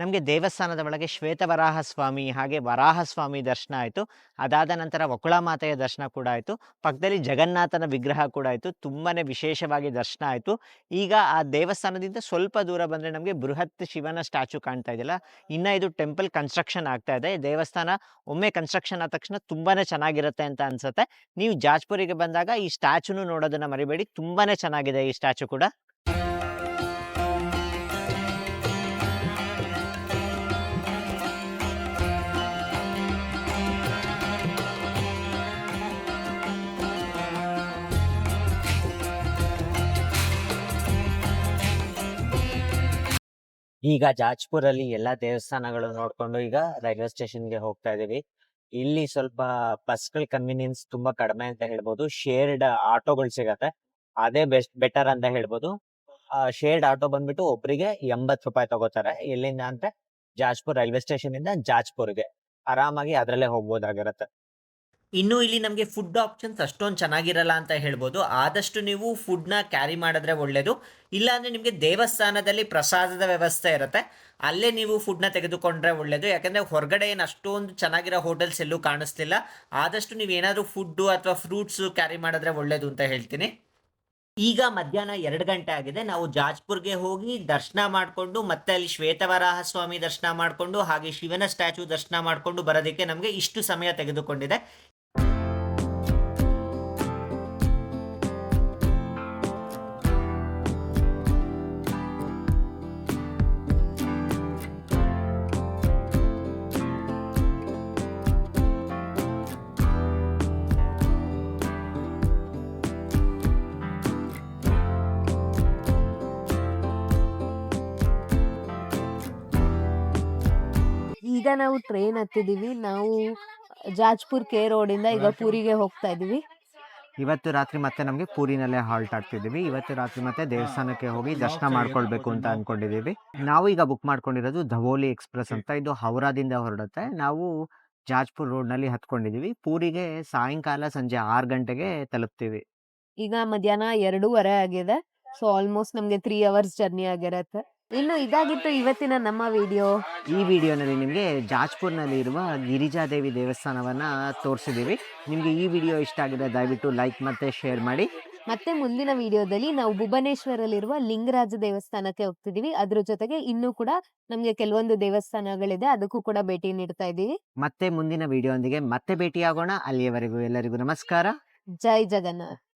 ನಮಗೆ ದೇವಸ್ಥಾನದ ಒಳಗೆ ಶ್ವೇತ ವರಾಹಸ್ವಾಮಿ ಹಾಗೆ ವರಾಹ ಸ್ವಾಮಿ ದರ್ಶನ ಆಯಿತು. ಅದಾದ ನಂತರ ವಕುಳ ಮಾತೆಯ ದರ್ಶನ ಕೂಡ ಆಯಿತು. ಪಕ್ಕದಲ್ಲಿ ಜಗನ್ನಾಥನ ವಿಗ್ರಹ ಕೂಡ ಆಯಿತು. ತುಂಬಾನೇ ವಿಶೇಷವಾಗಿ ದರ್ಶನ ಆಯಿತು. ಈಗ ಆ ದೇವಸ್ಥಾನದಿಂದ ಸ್ವಲ್ಪ ದೂರ ಬಂದರೆ ನಮಗೆ ಬೃಹತ್ ಶಿವನ ಸ್ಟ್ಯಾಚು ಕಾಣ್ತಾ ಇದೆಯಲ್ಲ, ಇನ್ನು ಇದು ಟೆಂಪಲ್ ಕನ್ಸ್ಟ್ರಕ್ಷನ್ ಆಗ್ತಾ ಇದೆ. ದೇವಸ್ಥಾನ ಒಮ್ಮೆ ಕನ್ಸ್ಟ್ರಕ್ಷನ್ ಆದ ತಕ್ಷಣ ತುಂಬಾನೇ ಚೆನ್ನಾಗಿರುತ್ತೆ ಅಂತ ಅನ್ಸುತ್ತೆ. ನೀವು ಜಾಜ್ಪುರಿಗೆ ಬಂದಾಗ ಈ ಸ್ಟ್ಯಾಚುನು ನೋಡೋದನ್ನ ಮರಿಬೇಡಿ. ತುಂಬಾನೇ ಚೆನ್ನಾಗಿದೆ ಈ ಸ್ಟ್ಯಾಚು ಕೂಡ. ಈಗ ಜಾಜ್ಪುರಲ್ಲಿ ಎಲ್ಲಾ ದೇವಸ್ಥಾನಗಳು ನೋಡ್ಕೊಂಡು ಈಗ ರೈಲ್ವೆ ಸ್ಟೇಷನ್ಗೆ ಹೋಗ್ತಾ ಇದೀವಿ ಇಲ್ಲಿ ಸ್ವಲ್ಪ ಬಸ್ಗಳ ಕನ್ವಿನಿಯನ್ಸ್ ತುಂಬಾ ಕಡಿಮೆ ಅಂತ ಹೇಳ್ಬೋದು. ಶೇರ್ಡ್ ಆಟೋಗಳು ಸಿಗತ್ತೆ. ಅದೇ ಬೆಸ್ಟ್, ಬೆಟರ್ ಅಂತ ಹೇಳ್ಬೋದು. ಶೇರ್ಡ್ ಆಟೋ ಬಂದ್ಬಿಟ್ಟು ಒಬ್ರಿಗೆ ಎಂಬತ್ ರೂಪಾಯಿ ತಗೋತಾರೆ. ಎಲ್ಲಿಂದ ಅಂದ್ರೆ ಜಾಜ್ಪುರ್ ರೈಲ್ವೆ ಸ್ಟೇಷನ್ ಇಂದ ಜಾಜ್ಪುರ್ಗೆ. ಆರಾಮಾಗಿ ಅದರಲ್ಲೇ ಹೋಗ್ಬೋದಾಗಿರತ್ತೆ. ಇನ್ನು ಇಲ್ಲಿ ನಮಗೆ ಫುಡ್ ಆಪ್ಷನ್ಸ್ ಅಷ್ಟೊಂದು ಚೆನ್ನಾಗಿರಲ್ಲ ಅಂತ ಹೇಳ್ಬೋದು. ಆದಷ್ಟು ನೀವು ಫುಡ್ನ ಕ್ಯಾರಿ ಮಾಡಿದ್ರೆ ಒಳ್ಳೆಯದು ಇಲ್ಲಾಂದರೆ ನಿಮಗೆ ದೇವಸ್ಥಾನದಲ್ಲಿ ಪ್ರಸಾದದ ವ್ಯವಸ್ಥೆ ಇರುತ್ತೆ. ಅಲ್ಲೇ ನೀವು ಫುಡ್ನ ತೆಗೆದುಕೊಂಡ್ರೆ ಒಳ್ಳೆಯದು ಯಾಕಂದರೆ ಹೊರಗಡೆ ಏನು ಅಷ್ಟೊಂದು ಚೆನ್ನಾಗಿರೋ ಹೋಟೆಲ್ಸ್ ಎಲ್ಲೂ ಕಾಣಿಸ್ತಿಲ್ಲ. ಆದಷ್ಟು ನೀವು ಏನಾದರೂ ಫುಡ್ಡು ಅಥವಾ ಫ್ರೂಟ್ಸು ಕ್ಯಾರಿ ಮಾಡಿದ್ರೆ ಒಳ್ಳೆಯದು ಅಂತ ಹೇಳ್ತೀನಿ. ಈಗ ಮಧ್ಯಾಹ್ನ ಎರಡು ಗಂಟೆ ಆಗಿದೆ. ನಾವು ಜಾಜ್ಪುರ್ಗೆ ಹೋಗಿ ದರ್ಶನ ಮಾಡಿಕೊಂಡು, ಮತ್ತೆ ಅಲ್ಲಿ ಶ್ವೇತವರಾಹ ಸ್ವಾಮಿ ದರ್ಶನ ಮಾಡಿಕೊಂಡು, ಹಾಗೆ ಶಿವನ ಸ್ಟ್ಯಾಚು ದರ್ಶನ ಮಾಡಿಕೊಂಡು ಬರೋದಕ್ಕೆ ನಮಗೆ ಇಷ್ಟು ಸಮಯ ತೆಗೆದುಕೊಂಡಿದೆ. ನಾವು ಟ್ರೈನ್ ಹತ್ತಿದೀವಿ. ನಾವು ಜಾಜ್ಪುರ್ ಕೆ ರೋಡ್ ಇಂದ ಈಗ ಪೂರಿಗೆ ಹೋಗ್ತಾ ಇದೀವಿ. ಇವತ್ತು ರಾತ್ರಿ ಮತ್ತೆ ನಮಗೆ ಪೂರಿನಲ್ಲೇ ಹಾಲ್ಟ್ ಆಗ್ತಿದೀವಿ. ಇವತ್ತು ರಾತ್ರಿ ಮತ್ತೆ ದೇವಸ್ಥಾನಕ್ಕೆ ಹೋಗಿ ದರ್ಶನ ಮಾಡ್ಕೊಳ್ಬೇಕು ಅಂತ ಅನ್ಕೊಂಡಿದೀವಿ. ನಾವು ಈಗ ಬುಕ್ ಮಾಡ್ಕೊಂಡಿರೋದು ಧವೋಲಿ ಎಕ್ಸ್ಪ್ರೆಸ್ ಅಂತ. ಇದು ಹೌರಾದಿಂದ ಹೊರಡುತ್ತೆ. ನಾವು ಜಾಜ್ಪುರ್ ರೋಡ್ನಲ್ಲಿ ಹತ್ಕೊಂಡಿದೀವಿ. ಪೂರಿಗೆ ಸಾಯಂಕಾಲ ಸಂಜೆ ಆರು ಗಂಟೆಗೆ ತಲುಪ್ತೀವಿ. ಈಗ ಮಧ್ಯಾಹ್ನ ಎರಡೂವರೆ ಆಗಿದೆ. ಸೊ ಆಲ್ಮೋಸ್ಟ್ ನಮಗೆ ತ್ರೀ ಅವರ್ಸ್ ಜರ್ನಿ ಆಗಿರತ್ತೆ. ಇನ್ನು ಇದಾಗಿತ್ತು ಇವತ್ತಿನ ನಮ್ಮ ವಿಡಿಯೋ. ಈ ವಿಡಿಯೋನಲ್ಲಿ ನಿಮಗೆ ಜಾಜ್ಪುರ್ನಲ್ಲಿ ಇರುವ ಗಿರಿಜಾದೇವಿ ದೇವಸ್ಥಾನವನ್ನ ತೋರಿಸಿದ್ದೀವಿ. ನಿಮಗೆ ಈ ವಿಡಿಯೋ ಇಷ್ಟ ಆಗಿದೆ ದಯವಿಟ್ಟು ಲೈಕ್ ಮತ್ತೆ ಶೇರ್ ಮಾಡಿ. ಮತ್ತೆ ಮುಂದಿನ ವಿಡಿಯೋದಲ್ಲಿ ನಾವು ಭುವನೇಶ್ವರಲ್ಲಿರುವ ಲಿಂಗರಾಜ ದೇವಸ್ಥಾನಕ್ಕೆ ಹೋಗ್ತಿದೀವಿ ಅದ್ರ ಜೊತೆಗೆ ಇನ್ನೂ ಕೂಡ ನಮ್ಗೆ ಕೆಲವೊಂದು ದೇವಸ್ಥಾನಗಳಿದೆ ಅದಕ್ಕೂ ಕೂಡ ಭೇಟಿ ನೀಡ್ತಾ ಇದ್ದೀವಿ. ಮತ್ತೆ ಮುಂದಿನ ವಿಡಿಯೋ ಮತ್ತೆ ಭೇಟಿಯಾಗೋಣ. ಅಲ್ಲಿಯವರೆಗೂ ಎಲ್ಲರಿಗೂ ನಮಸ್ಕಾರ. ಜೈ ಜಗನ್ನಾಥ್.